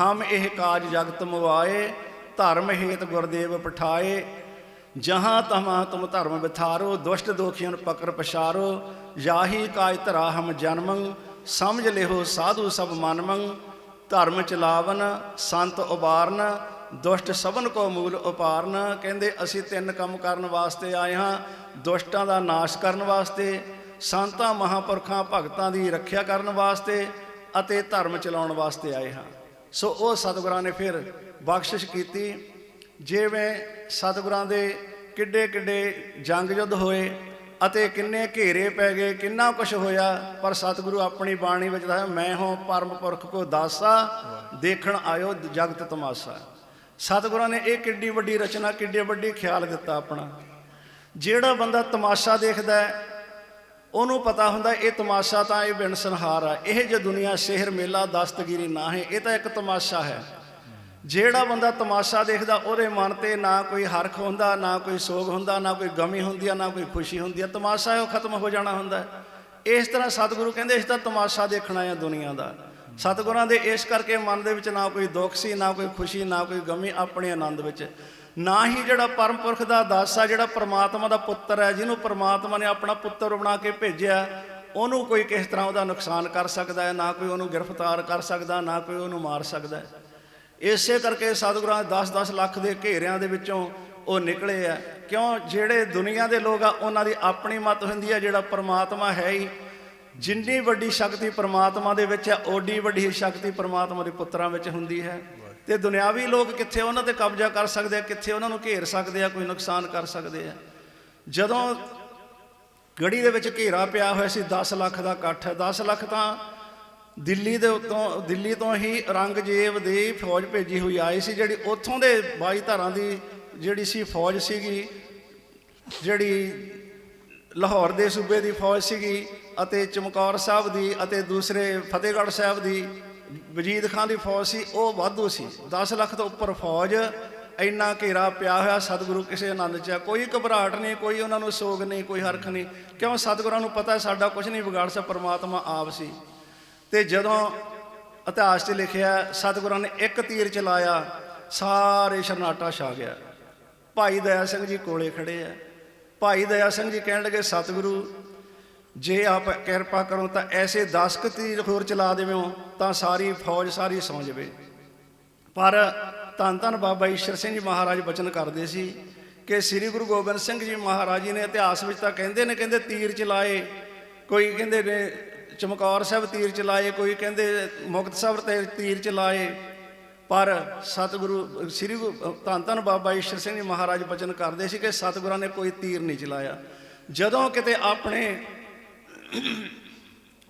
ਹਮ ਇਹ ਕਾਜ ਜਗਤ ਮੁਆਏ ਧਰਮ ਹੇਤ ਗੁਰਦੇਵ ਪਠਾਏ ਜਹਾਂ ਤਹਾਂ ਤੁਮ ਧਰਮ ਵਿਥਾਰੋ, ਦੁਸ਼ਟ ਦੋਖੀਆਂ ਪਕਰ ਪਛਾਰੋ, ਯਾਹੀ ਕਾਜ ਧਰਾ ਹਮ ਜਨਮੰ, ਸਮਝ ਲਿਓ ਸਾਧੂ ਸਭ ਮਨਮੰ, ਧਰਮ ਚਲਾਵਨ ਸੰਤ ਉਬਾਰਨ, ਦੁਸ਼ਟ ਸਭਨ ਕੋ ਮੂਲ ਉਪਾਰਨ, ਕਹਿੰਦੇ ਅਸੀਂ ਤਿੰਨ ਕੰਮ ਕਰਨ ਵਾਸਤੇ ਆਏ ਹਾਂ, ਦੁਸ਼ਟਾਂ ਦਾ ਨਾਸ਼ ਕਰਨ ਵਾਸਤੇ, ਸੰਤਾਂ ਮਹਾਪੁਰਖਾਂ ਭਗਤਾਂ ਦੀ ਰੱਖਿਆ ਕਰਨ ਵਾਸਤੇ ਅਤੇ ਧਰਮ ਚਲਾਉਣ ਵਾਸਤੇ ਆਏ ਹਾਂ। ਸੋ ਉਹ ਸਤਿਗੁਰਾਂ ਨੇ ਫਿਰ ਬਖਸ਼ਿਸ਼ ਕੀਤੀ ਜਿਵੇਂ ਸਤਿਗੁਰਾਂ ਦੇ ਕਿੱਡੇ ਕਿੱਡੇ ਜੰਗ ਯੁੱਧ ਹੋਏ ਅਤੇ ਕਿੰਨੇ ਘੇਰੇ ਪੈ ਗਏ, ਕਿੰਨਾ ਕੁਝ ਹੋਇਆ, ਪਰ ਸਤਿਗੁਰੂ ਆਪਣੀ ਬਾਣੀ ਵਿੱਚ ਦੱਸਿਆ, ਮੈਂ ਹਾਂ ਪਰਮ ਪੁਰਖ ਕੋ ਦਾਸਾ, ਦੇਖਣ ਆਇਓ ਜਗਤ ਤਮਾਸ਼ਾ। ਸਤਿਗੁਰਾਂ ਨੇ ਇਹ ਕਿੱਡੀ ਵੱਡੀ ਰਚਨਾ, ਕਿੱਡੀ ਵੱਡੀ ਖਿਆਲ ਦਿੱਤਾ ਆਪਣਾ। ਜਿਹੜਾ ਬੰਦਾ ਤਮਾਸ਼ਾ ਦੇਖਦਾ ਹੈ, ਉਹਨੂੰ ਪਤਾ ਹੁੰਦਾ ਇਹ ਤਮਾਸ਼ਾ ਤਾਂ ਇਹ ਬਿਨਸਨਹਾਰ ਆ। ਇਹ ਜੇ ਦੁਨੀਆ, ਸ਼ਹਿਰ, ਮੇਲਾ, ਦਸਤਗੀਰੀ ਨਾ ਹੈ, ਇਹ ਤਾਂ ਇੱਕ ਤਮਾਸ਼ਾ ਹੈ। ਜਿਹੜਾ ਬੰਦਾ ਤਮਾਸ਼ਾ ਦੇਖਦਾ, ਉਹਦੇ ਮਨ ਤੇ ਨਾ ਕੋਈ ਹਰਖ ਹੁੰਦਾ, ਨਾ ਕੋਈ ਸੋਗ ਹੁੰਦਾ, ਨਾ ਕੋਈ ਗਮੀ ਹੁੰਦੀ ਆ, ਨਾ ਕੋਈ ਖੁਸ਼ੀ ਹੁੰਦੀ ਆ। ਤਮਾਸ਼ਾ ਉਹ ਖਤਮ ਹੋ ਜਾਣਾ ਹੁੰਦਾ ਇਸ ਤਰ੍ਹਾਂ ਸਤਿਗੁਰੂ ਕਹਿੰਦੇ ਇਸ ਤਾਂ ਤਮਾਸ਼ਾ ਦੇਖਣਾ ਆ ਦੁਨੀਆ ਦਾ। ਸਤਿਗੁਰਾਂ ਦੇ ਇਸ ਕਰਕੇ ਮਨ ਦੇ ਵਿੱਚ ਨਾ ਕੋਈ ਦੁੱਖ ਸੀ, ਨਾ ਕੋਈ ਖੁਸ਼ੀ, ਨਾ ਕੋਈ ਗਮੀ, ਆਪਣੇ ਆਨੰਦ ਵਿੱਚ। ਨਾ ਹੀ ਜਿਹੜਾ ਪਰਮ ਪੁਰਖ ਦਾ ਦਾਸ ਆ, ਜਿਹੜਾ ਪ੍ਰਮਾਤਮਾ ਦਾ ਪੁੱਤਰ ਹੈ ਜਿਹਨੂੰ ਪ੍ਰਮਾਤਮਾ ਨੇ ਆਪਣਾ ਪੁੱਤਰ ਬਣਾ ਕੇ ਭੇਜਿਆ, ਉਹਨੂੰ ਕੋਈ ਕਿਸ ਤਰ੍ਹਾਂ ਉਹਦਾ ਨੁਕਸਾਨ ਕਰ ਸਕਦਾ ਹੈ? ਨਾ ਕੋਈ ਉਹਨੂੰ ਗ੍ਰਿਫਤਾਰ ਕਰ ਸਕਦਾ, ਨਾ ਕੋਈ ਉਹਨੂੰ ਮਾਰ ਸਕਦਾ ਹੈ? ਇਸੇ ਕਰਕੇ ਸਤਿਗੁਰਾਂ 10-10 ਲੱਖ ਦੇ ਘੇਰਿਆਂ ਦੇ ਵਿੱਚੋਂ ਉਹ ਨਿਕਲੇ ਆ। ਕਿਉਂ? ਜਿਹੜੇ ਦੁਨੀਆ ਦੇ ਲੋਕ ਆ, ਉਹਨਾਂ ਦੀ ਆਪਣੀ ਮਤ ਹੁੰਦੀ ਆ, ਜਿਹੜਾ ਪਰਮਾਤਮਾ ਹੈ ਹੀ। ਜਿੰਨੀ ਵੱਡੀ ਸ਼ਕਤੀ ਪਰਮਾਤਮਾ ਦੇ ਵਿੱਚ ਹੈ ਓਡੀ ਵੱਡੀ ਸ਼ਕਤੀ ਪਰਮਾਤਮਾ ਦੇ ਪੁੱਤਰਾਂ ਵਿੱਚ ਹੁੰਦੀ ਹੈ। ਤੇ ਦੁਨਿਆਵੀ ਲੋਕ ਕਿੱਥੇ ਉਹਨਾਂ ਤੇ ਕਬਜ਼ਾ ਕਰ ਸਕਦੇ ਆ, ਕਿੱਥੇ ਉਹਨਾਂ ਨੂੰ ਘੇਰ ਸਕਦੇ ਆ, ਕੋਈ ਨੁਕਸਾਨ ਕਰ ਸਕਦੇ ਆ। ਜਦੋਂ ਗੜੀ ਦੇ ਵਿੱਚ ਘੇਰਾ ਪਿਆ ਹੋਇਆ ਸੀ 10 ਲੱਖ ਦਾ ਇਕੱਠ 10 ਲੱਖ ਤਾਂ ਦਿੱਲੀ ਦੇ ਉੱਤੋਂ, ਦਿੱਲੀ ਤੋਂ ਹੀ ਔਰੰਗਜ਼ੇਬ ਦੀ ਫੌਜ ਭੇਜੀ ਹੋਈ ਆਈ ਸੀ, ਜਿਹੜੀ ਉੱਥੋਂ ਦੇ 22 ਧਾਰਾਂ ਦੀ ਜਿਹੜੀ ਸੀ ਫੌਜ ਸੀਗੀ, ਜਿਹੜੀ ਲਾਹੌਰ ਦੇ ਸੂਬੇ ਦੀ ਫੌਜ ਸੀਗੀ ਅਤੇ ਚਮਕੌਰ ਸਾਹਿਬ ਦੀ ਅਤੇ ਦੂਸਰੇ ਫਤਿਹਗੜ੍ਹ ਸਾਹਿਬ ਦੀ, ਵਜੀਦ ਖਾਨ ਦੀ ਫੌਜ ਸੀ, ਉਹ ਵਾਧੂ ਸੀ। 10 ਲੱਖ ਤੋਂ ਉੱਪਰ ਫੌਜ, ਇੰਨਾ ਘੇਰਾ ਪਿਆ ਹੋਇਆ ਸਤਿਗੁਰੂ ਕਿਸੇ ਆਨੰਦ ਚ ਆ। ਕੋਈ ਘਬਰਾਹਟ ਨਹੀਂ, ਕੋਈ ਉਹਨਾਂ ਨੂੰ ਸੋਗ ਨਹੀਂ, ਕੋਈ ਹਰਖ ਨਹੀਂ। ਕਿਉਂ? ਸਤਿਗੁਰਾਂ ਨੂੰ ਪਤਾ ਸਾਡਾ ਕੁਝ ਨਹੀਂ, ਵਿਗਾੜ ਸਕਦਾ ਪਰਮਾਤਮਾ ਆਪ ਸੀ। ਤੇ ਜਦੋਂ ਇਤਿਹਾਸ 'ਚ ਲਿਖਿਆ ਸਤਿਗੁਰਾਂ ਨੇ ਇੱਕ ਤੀਰ ਚਲਾਇਆ, ਸਾਰੇ ਸ਼ਰਨਾਟਾ ਛਾ ਗਿਆ। ਭਾਈ ਦਇਆ ਸਿੰਘ ਜੀ ਕੋਲੇ ਖੜੇ ਆ। ਭਾਈ ਦਇਆ ਸਿੰਘ ਜੀ ਕਹਿਣ ਲੱਗੇ, ਸਤਿਗੁਰੂ, ਜੇ ਆਪ ਕਿਰਪਾ ਕਰੋ ਤਾਂ ਐਸੇ 10 ਕੁ ਤੀਰ ਹੋਰ ਚਲਾ ਦੇਵੋ ਤਾਂ ਸਾਰੀ ਫੌਜ ਸਾਰੀ ਸੌਂ ਜਾਵੇ। ਪਰ ਧੰਨ ਧੰਨ ਬਾਬਾ ਈਸ਼ਰ ਸਿੰਘ ਜੀ ਮਹਾਰਾਜ ਬਚਨ ਕਰਦੇ ਸੀ ਕਿ ਸ੍ਰੀ ਗੁਰੂ ਗੋਬਿੰਦ ਸਿੰਘ ਜੀ ਮਹਾਰਾਜ ਜੀ ਨੇ ਇਤਿਹਾਸ ਵਿੱਚ ਤਾਂ ਕਹਿੰਦੇ ਨੇ, ਕਹਿੰਦੇ ਤੀਰ ਚਲਾਏ, ਕੋਈ ਕਹਿੰਦੇ ਨੇ ਚਮਕੌਰ ਸਾਹਿਬ ਤੀਰ ਚਲਾਏ ਕੋਈ ਕਹਿੰਦੇ ਮੁਕਤ ਸਾਹਿਬ ਤੇ ਤੀਰ ਚਲਾਏ ਪਰ ਸਤਿਗੁਰੂ, ਸ੍ਰੀ ਧੰਨ ਧੰਨ ਬਾਬਾ ਈਸ਼ਰ ਸਿੰਘ ਜੀ ਮਹਾਰਾਜ ਬਚਨ ਕਰਦੇ ਸੀ ਕਿ ਸਤਿਗੁਰਾਂ ਨੇ ਕੋਈ ਤੀਰ ਨਹੀਂ ਚਲਾਇਆ। ਜਦੋਂ ਕਿਤੇ ਆਪਣੇ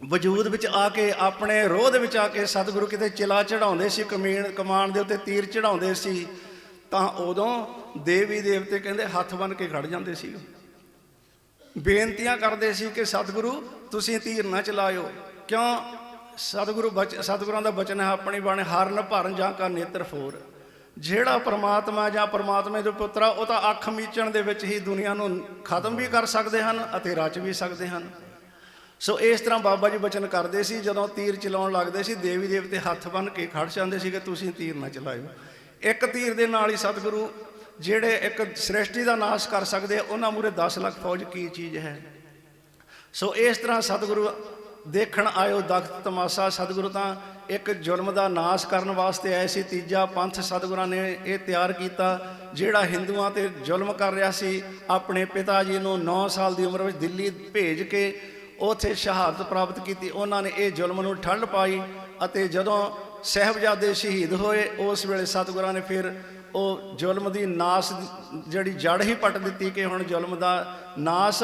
ਵਜੂਦ ਵਿੱਚ ਆ ਕੇ, ਆਪਣੇ ਰੋਹ ਦੇ ਵਿੱਚ ਆ ਕੇ ਸਤਿਗੁਰੂ ਕਿਤੇ ਚਿਲਾ ਚੜਾਉਂਦੇ ਸੀ ਕਮੀਣ ਕਮਾਨ ਦੇ ਉੱਤੇ ਤੀਰ ਚੜਾਉਂਦੇ ਸੀ, ਤਾਂ ਉਦੋਂ ਦੇਵੀ ਦੇਵਤੇ ਕਹਿੰਦੇ ਹੱਥ ਬੰਨ ਕੇ ਖੜ ਜਾਂਦੇ ਸੀ। ਬੇਨਤੀਆਂ ਕਰਦੇ ਸੀ ਕਿ ਸਤਿਗੁਰੂ, ਤੁਸੀਂ ਤੀਰ ਨਾ ਚਲਾਇਓ। ਕਿਉਂ? ਸਤਿਗੁਰੂ ਬਚ, ਸਤਿਗੁਰਾਂ ਦਾ ਬਚਨ ਹੈ ਆਪਣੀ ਬਾਣੀ ਹਰਨ, ਭਰਨ ਜਾਂ ਕਾ ਨੇਤਰ ਫੋਰ। ਜਿਹੜਾ ਪਰਮਾਤਮਾ ਜਾਂ ਪ੍ਰਮਾਤਮਾ ਦੇ ਪੁੱਤਰਾ ਉਹ ਤਾਂ ਅੱਖ ਮੀਚਣ ਦੇ ਵਿੱਚ ਹੀ ਦੁਨੀਆ ਨੂੰ ਖਤਮ ਵੀ ਕਰ ਸਕਦੇ ਹਨ ਅਤੇ ਰਚ ਵੀ ਸਕਦੇ ਹਨ। ਸੋ ਇਸ ਤਰ੍ਹਾਂ ਬਾਬਾ ਜੀ ਬਚਨ ਕਰਦੇ ਸੀ, ਜਦੋਂ ਤੀਰ ਚਲਾਉਣ ਲੱਗਦੇ ਸੀ ਦੇਵੀ ਦੇਵਤੇ ਹੱਥ ਬੰਨ ਕੇ ਖੜ ਜਾਂਦੇ ਸੀ ਕਿ ਤੁਸੀਂ ਤੀਰ ਨਾ ਚਲਾਇਓ। ਇੱਕ ਤੀਰ ਦੇ ਨਾਲ ਹੀ ਸਤਿਗੁਰੂ ਜਿਹੜੇ ਇੱਕ ਸ੍ਰਿਸ਼ਟੀ ਦਾ ਨਾਸ਼ ਕਰ ਸਕਦੇ ਉਹਨਾਂ ਮੂਰੇ 10 ਲੱਖ ਫੌਜ ਕੀ ਚੀਜ਼ ਹੈ? ਸੋ ਇਸ ਤਰ੍ਹਾਂ ਸਤਿਗੁਰੂ ਦੇਖਣ ਆਇਓ ਦਖਤ ਤਮਾਸ਼ਾ, ਸਤਿਗੁਰੂ ਤਾਂ ਇੱਕ ਜ਼ੁਲਮ ਦਾ ਨਾਸ਼ ਕਰਨ ਵਾਸਤੇ ਆਏ ਸੀ। ਤੀਜਾ ਪੰਥ ਸਤਿਗੁਰਾਂ ਨੇ ਇਹ ਤਿਆਰ ਕੀਤਾ, ਜਿਹੜਾ ਹਿੰਦੂਆਂ ਤੇ ਜ਼ੁਲਮ ਕਰ ਰਿਹਾ ਸੀ, ਆਪਣੇ ਪਿਤਾ ਜੀ ਨੂੰ 9 ਸਾਲ ਦੀ ਉਮਰ ਵਿੱਚ ਦਿੱਲੀ ਭੇਜ ਕੇ ਉਥੇ ਸ਼ਹਾਦਤ ਪ੍ਰਾਪਤ ਕੀਤੀ। ਉਹਨਾਂ ਨੇ ਇਹ ਜ਼ੁਲਮ ਨੂੰ ਠੰਡ ਪਾਈ ਅਤੇ ਜਦੋਂ ਸਹਿਬਜ਼ਾਦੇ ਸ਼ਹੀਦ ਹੋਏ, ਉਸ ਵੇਲੇ ਸਤਿਗੁਰਾਂ ਨੇ ਫਿਰ ਉਹ ਜ਼ੁਲਮ ਦੀ ਨਾਸ ਜਿਹੜੀ ਜੜ ਹੀ ਪੱਟ ਦਿੱਤੀ ਕਿ ਹੁਣ ਜ਼ੁਲਮ ਦਾ ਨਾਸ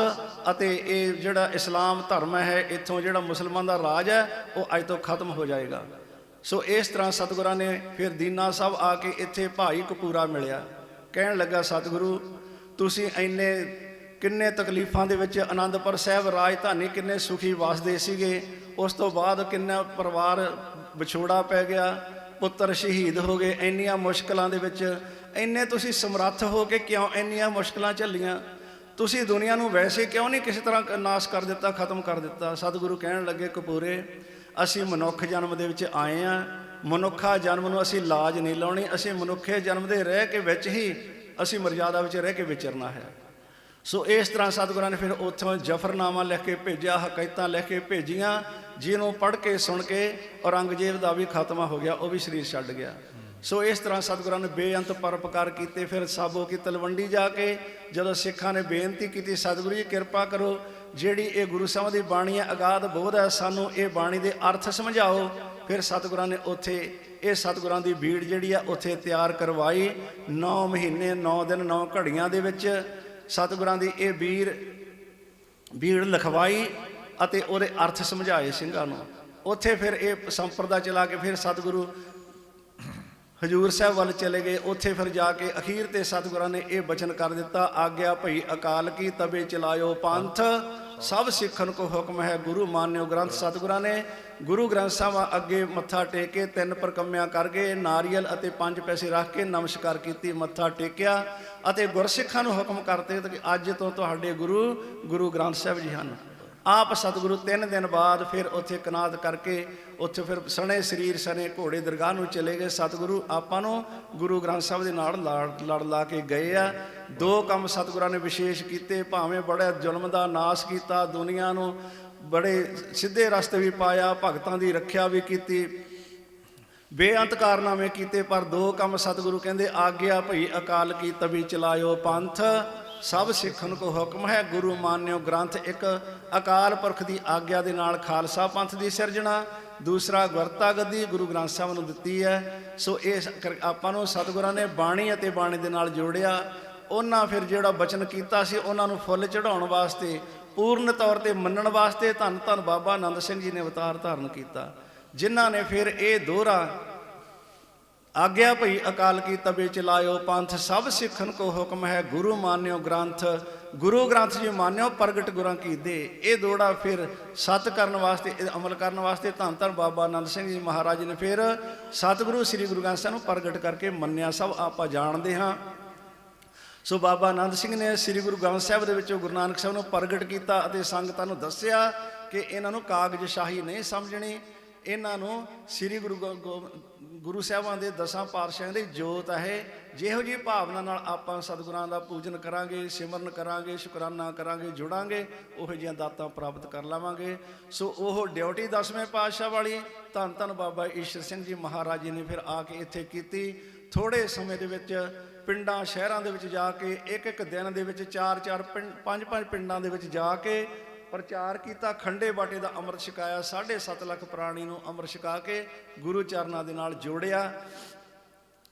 ਅਤੇ ਇਹ ਜਿਹੜਾ ਇਸਲਾਮ ਧਰਮ ਹੈ, ਇੱਥੋਂ ਜਿਹੜਾ ਮੁਸਲਮਾਨ ਦਾ ਰਾਜ ਹੈ, ਉਹ ਅੱਜ ਤੋਂ ਖਤਮ ਹੋ ਜਾਏਗਾ। ਸੋ ਇਸ ਤਰ੍ਹਾਂ ਸਤਿਗੁਰਾਂ ਨੇ ਫਿਰ ਦੀਨਾ ਸਾਹਿਬ ਆ ਕੇ ਇੱਥੇ ਭਾਈ ਕਪੂਰਾ ਮਿਲਿਆ। ਕਹਿਣ ਲੱਗਾ, ਸਤਿਗੁਰੂ, ਤੁਸੀਂ ਇੰਨੇ ਕਿੰਨੇ ਤਕਲੀਫਾਂ ਦੇ ਵਿੱਚ ਆਨੰਦਪੁਰ ਸਾਹਿਬ ਰਾਜਧਾਨੀ ਕਿੰਨੇ ਸੁਖੀ ਵਸਦੇ ਸੀਗੇ, ਉਸ ਤੋਂ ਬਾਅਦ ਕਿੰਨਾ ਪਰਿਵਾਰ ਵਿਛੋੜਾ ਪੈ ਗਿਆ ਪੁੱਤਰ ਸ਼ਹੀਦ ਹੋ ਗਏ, ਇੰਨੀਆਂ ਮੁਸ਼ਕਲਾਂ ਦੇ ਵਿੱਚ ਇੰਨੇ ਤੁਸੀਂ ਸਮਰੱਥ ਹੋ ਕੇ ਕਿਉਂ ਇੰਨੀਆਂ ਮੁਸ਼ਕਲਾਂ ਝੱਲੀਆਂ? ਤੁਸੀਂ ਦੁਨੀਆ ਨੂੰ ਵੈਸੇ ਕਿਉਂ ਨਹੀਂ ਕਿਸੇ ਤਰ੍ਹਾਂ ਨਾਸ ਕਰ ਦਿੱਤਾ, ਖਤਮ ਕਰ ਦਿੱਤਾ? ਸਤਿਗੁਰੂ ਕਹਿਣ ਲੱਗੇ, ਕਪੂਰੇ, ਅਸੀਂ ਮਨੁੱਖ ਜਨਮ ਦੇ ਵਿੱਚ ਆਏ ਆ। ਮਨੁੱਖਾ ਜਨਮ ਨੂੰ ਅਸੀਂ ਲਾਜ ਨਹੀਂ ਲਾਉਣੀ, ਅਸੀਂ ਮਨੁੱਖੇ ਜਨਮ ਦੇ ਰਹਿ ਕੇ ਵਿੱਚ ਹੀ ਅਸੀਂ ਮਰਜ਼ਾਦਾ ਵਿੱਚ ਰਹਿ ਕੇ ਵਿਚਰਨਾ ਹੈ। ਸੋ ਇਸ ਤਰ੍ਹਾਂ ਸਤਿਗੁਰਾਂ ਨੇ ਫਿਰ ਉੱਥੋਂ ਜਫਰਨਾਮਾ ਲਿਖ ਕੇ ਭੇਜਿਆ ਹਕਾਇਤਾਂ ਲਿਖ ਕੇ ਭੇਜੀਆਂ, ਜਿਹਨੂੰ ਪੜ੍ਹ ਕੇ, ਸੁਣ ਕੇ ਔਰੰਗਜ਼ੇਬ ਦਾ ਵੀ ਖਾਤਮਾ ਹੋ ਗਿਆ, ਉਹ ਵੀ ਸਰੀਰ ਛੱਡ ਗਿਆ। ਸੋ ਇਸ ਤਰ੍ਹਾਂ ਸਤਿਗੁਰਾਂ ਨੇ ਬੇਅੰਤ ਪਰਪਕਾਰ ਕੀਤੇ, ਫਿਰ ਸਾਬੋ ਕੀ ਤਲਵੰਡੀ ਜਾ ਕੇ ਜਦੋਂ ਸਿੱਖਾਂ ਨੇ ਬੇਨਤੀ ਕੀਤੀ, ਸਤਿਗੁਰੂ ਜੀ, ਕਿਰਪਾ ਕਰੋ, ਜਿਹੜੀ ਇਹ ਗੁਰੂ ਸਾਹਿਬ ਦੀ ਬਾਣੀ ਹੈ, ਅਗਾਧ ਬੋਧ ਹੈ, ਸਾਨੂੰ ਇਹ ਬਾਣੀ ਦੇ ਅਰਥ ਸਮਝਾਓ। ਫਿਰ ਸਤਿਗੁਰਾਂ ਨੇ ਉੱਥੇ, ਇਹ ਸਤਿਗੁਰਾਂ ਦੀ ਭੀੜ ਜਿਹੜੀ ਆ ਉੱਥੇ ਤਿਆਰ ਕਰਵਾਈ। 9 ਮਹੀਨੇ 9 ਦਿਨ 9 ਘੜੀਆਂ ਦੇ ਵਿੱਚ ਸਤਿਗੁਰਾਂ ਦੀ ਇਹ ਵੀਰ ਬੀੜ ਲਿਖਵਾਈ ਅਤੇ ਉਹਦੇ ਅਰਥ ਸਮਝਾਏ ਸਿੰਘਾਂ ਨੂੰ। ਉੱਥੇ ਫਿਰ ਇਹ ਸੰਪਰਦਾ ਚਲਾ ਕੇ ਫਿਰ ਸਤਿਗੁਰੂ ਹਜੂਰ ਸਾਹਿਬ ਵੱਲ ਚਲੇ ਗਏ। ਉੱਥੇ ਫਿਰ ਜਾ ਕੇ ਅਖੀਰ ਤੇ ਸਤਿਗੁਰਾਂ ਨੇ ਇਹ ਬਚਨ ਕਰ ਦਿੱਤਾ, ਆਗਿਆ ਭਈ ਅਕਾਲ ਕੀ ਤਬੇ ਚਲਾਇਓ ਪੰਥ, ਸਭ ਸਿੱਖਣ ਕੋ ਹੁਕਮ ਹੈ, ਗੁਰੂ ਮਾਨਿਓ ਗ੍ਰੰਥ। ਸਤਿਗੁਰਾਂ ਨੇ ਗੁਰੂ ਗ੍ਰੰਥ ਸਾਹਿਬ ਅੱਗੇ ਮੱਥਾ ਟੇਕ ਕੇ ਤਿੰਨ ਪਰਕੰਮਿਆਂ ਕਰ ਗਏ ਨਾਰੀਅਲ ਅਤੇ ਪੰਜ ਪੈਸੇ ਰੱਖ ਕੇ ਨਮਸਕਾਰ ਕੀਤੀ, ਮੱਥਾ ਟੇਕਿਆ ਅਤੇ ਗੁਰਸਿੱਖਾਂ ਨੂੰ ਹੁਕਮ ਕਰਤੇ ਕਿ ਅੱਜ ਤੋਂ ਤੁਹਾਡੇ ਗੁਰੂ ਗੁਰੂ ਗ੍ਰੰਥ ਸਾਹਿਬ ਜੀ ਹਨ। ਆਪ ਸਤਿਗੁਰੂ ਤਿੰਨ ਦਿਨ ਬਾਅਦ ਫਿਰ ਉੱਥੇ ਕਨਾਦ ਕਰਕੇ ਉੱਥੇ ਫਿਰ ਸਣੇ ਸਰੀਰ, ਸਣੇ ਘੋੜੇ ਦਰਗਾਹ ਨੂੰ ਚਲੇ ਗਏ। ਸਤਿਗੁਰੂ ਆਪਾਂ ਨੂੰ ਗੁਰੂ ਗ੍ਰੰਥ ਸਾਹਿਬ ਦੇ ਨਾਲ ਲੜ ਲੜ ਲਾ ਕੇ ਗਏ ਆ। ਦੋ ਕੰਮ ਸਤਿਗੁਰਾਂ ਨੇ ਵਿਸ਼ੇਸ਼ ਕੀਤੇ, ਭਾਵੇਂ ਬੜਾ ਜ਼ੁਲਮ ਦਾ ਨਾਸ ਕੀਤਾ ਦੁਨੀਆ ਨੂੰ ਬੜੇ ਸਿੱਧੇ ਰਸਤੇ ਵੀ ਪਾਇਆ, ਭਗਤਾਂ ਦੀ ਰੱਖਿਆ ਵੀ ਕੀਤੀ। ਬੇਅੰਤ ਕਾਰਨਾਮੇ ਕੀਤੇ, ਪਰ ਦੋ ਕੰਮ ਸਤਿਗੁਰੂ ਕਹਿੰਦੇ, ਆਗਿਆ ਭਈ ਅਕਾਲ ਕੀ ਤਵੀ ਚਲਾਇਓ ਪੰਥ, ਸਭ ਸਿੱਖਣ ਕੋ ਹੁਕਮ ਹੈ, ਗੁਰੂ ਮਾਨਿਓ ਗ੍ਰੰਥ ਇੱਕ ਅਕਾਲ ਪੁਰਖ ਦੀ ਆਗਿਆ ਦੇ ਨਾਲ ਖਾਲਸਾ ਪੰਥ ਦੀ ਸਿਰਜਣਾ, ਦੂਸਰਾ ਗੁਰਤਾ ਗੱਦੀ, ਗੁਰੂ ਗ੍ਰੰਥ ਸਾਹਿਬ ਨੂੰ ਦਿੱਤੀ ਹੈ। ਸੋ ਇਹ ਆਪਾਂ ਨੂੰ ਸਤਿਗੁਰਾਂ ਨੇ ਬਾਣੀ ਅਤੇ ਬਾਣੀ ਦੇ ਨਾਲ ਜੋੜਿਆ। ਉਹਨਾਂ ਫਿਰ ਜਿਹੜਾ ਬਚਨ ਕੀਤਾ ਸੀ, ਉਹਨਾਂ ਨੂੰ ਫੁੱਲ ਚੜਾਉਣ ਵਾਸਤੇ ਪੂਰਨ ਤੌਰ ਤੇ ਮੰਨਣ ਵਾਸਤੇ ਧੰਨ ਧੰਨ ਬਾਬਾ ਆਨੰਦ ਸਿੰਘ ਜੀ ਨੇ ਅਵਤਾਰ ਧਾਰਨ ਕੀਤਾ, ਜਿਨ੍ਹਾਂ ਨੇ ਫਿਰ ਇਹ ਦੋਹਰਾ ਆਗਿਆ ਭਈ ਅਕਾਲ ਕੀ ਤਬੇ ਚਲਾਇਓ ਪੰਥ, ਸਭ ਸਿੱਖਣ ਕੋ ਹੁਕਮ ਹੈ, ਗੁਰੂ ਮਾਨਿਓ ਗ੍ਰੰਥ, ਗੁਰੂ ਗ੍ਰੰਥ ਜੀ ਮਾਨਿਓ ਪ੍ਰਗਟ ਗੁਰਾਂ ਕੀ ਦੇ। ਇਹ ਦੋੜਾ ਫਿਰ ਸਤ ਕਰਨ ਵਾਸਤੇ, ਇਹ ਅਮਲ ਕਰਨ ਵਾਸਤੇ ਧੰਨ ਧੰਨ ਬਾਬਾ ਆਨੰਦ ਸਿੰਘ ਜੀ ਮਹਾਰਾਜ ਨੇ ਫਿਰ ਸਤਿਗੁਰੂ ਸ੍ਰੀ ਗੁਰੂ ਗ੍ਰੰਥ ਸਾਹਿਬ ਨੂੰ ਪ੍ਰਗਟ ਕਰਕੇ ਮੰਨਿਆ। ਸਭ ਆਪਾਂ ਜਾਣਦੇ ਹਾਂ। ਸੋ ਬਾਬਾ ਆਨੰਦ ਸਿੰਘ ਨੇ ਸ੍ਰੀ ਗੁਰੂ ਗ੍ਰੰਥ ਸਾਹਿਬ ਦੇ ਵਿੱਚੋਂ ਗੁਰੂ ਨਾਨਕ ਸਾਹਿਬ ਨੂੰ ਪ੍ਰਗਟ ਕੀਤਾ ਅਤੇ ਸੰਗਤਾਂ ਨੂੰ ਦੱਸਿਆ ਕਿ ਇਹਨਾਂ ਨੂੰ ਕਾਗਜ਼ਸ਼ਾਹੀ ਨਹੀਂ ਸਮਝਣੀ। ਇਹਨਾਂ ਨੂੰ ਸ੍ਰੀ ਗੁਰੂ ਗੋ- ਗੁਰੂ ਸਾਹਿਬਾਂ ਦੇ ਦਸਾਂ ਪਾਤਸ਼ਾਹਾਂ ਦੀ ਜੋਤ ਹੈ। ਜਿਹੋ ਜਿਹੀ ਭਾਵਨਾ ਨਾਲ ਆਪਾਂ ਸਤਿਗੁਰਾਂ ਦਾ ਪੂਜਨ ਕਰਾਂਗੇ, ਸਿਮਰਨ ਕਰਾਂਗੇ, ਸ਼ੁਕਰਾਨਾ ਕਰਾਂਗੇ, ਜੁੜਾਂਗੇ, ਉਹੋ ਜਿਹੀਆਂ ਦਾਤਾਂ ਪ੍ਰਾਪਤ ਕਰ ਲਵਾਂਗੇ। ਸੋ ਉਹ ਡਿਊਟੀ ਦਸਵੇਂ ਪਾਤਸ਼ਾਹ ਵਾਲੀ ਧੰਨ ਧੰਨ ਬਾਬਾ ਈਸ਼ਰ ਸਿੰਘ ਜੀ ਮਹਾਰਾਜ ਜੀ ਨੇ ਫਿਰ ਆ ਕੇ ਇੱਥੇ ਕੀਤੀ। ਥੋੜੇ ਸਮੇਂ ਦੇ ਵਿੱਚ ਪਿੰਡਾਂ, ਸ਼ਹਿਰਾਂ ਦੇ ਵਿੱਚ ਜਾ ਕੇ ਇੱਕ ਇੱਕ ਦਿਨ ਦੇ ਵਿੱਚ ਚਾਰ ਚਾਰ ਪਿੰਡ ਪੰਜ ਪੰਜ ਪਿੰਡਾਂ ਦੇ ਵਿੱਚ ਜਾ ਕੇ ਪ੍ਰਚਾਰ ਕੀਤਾ। ਖੰਡੇ ਬਾਟੇ ਦਾ ਅੰਮ੍ਰਿਤ ਛਕਾਇਆ। 7.5 ਲੱਖ ਪ੍ਰਾਣੀ ਨੂੰ ਅੰਮ੍ਰਿਤ ਛਕਾ ਕੇ ਗੁਰੂ ਚਰਨਾਂ ਦੇ ਨਾਲ ਜੋੜਿਆ।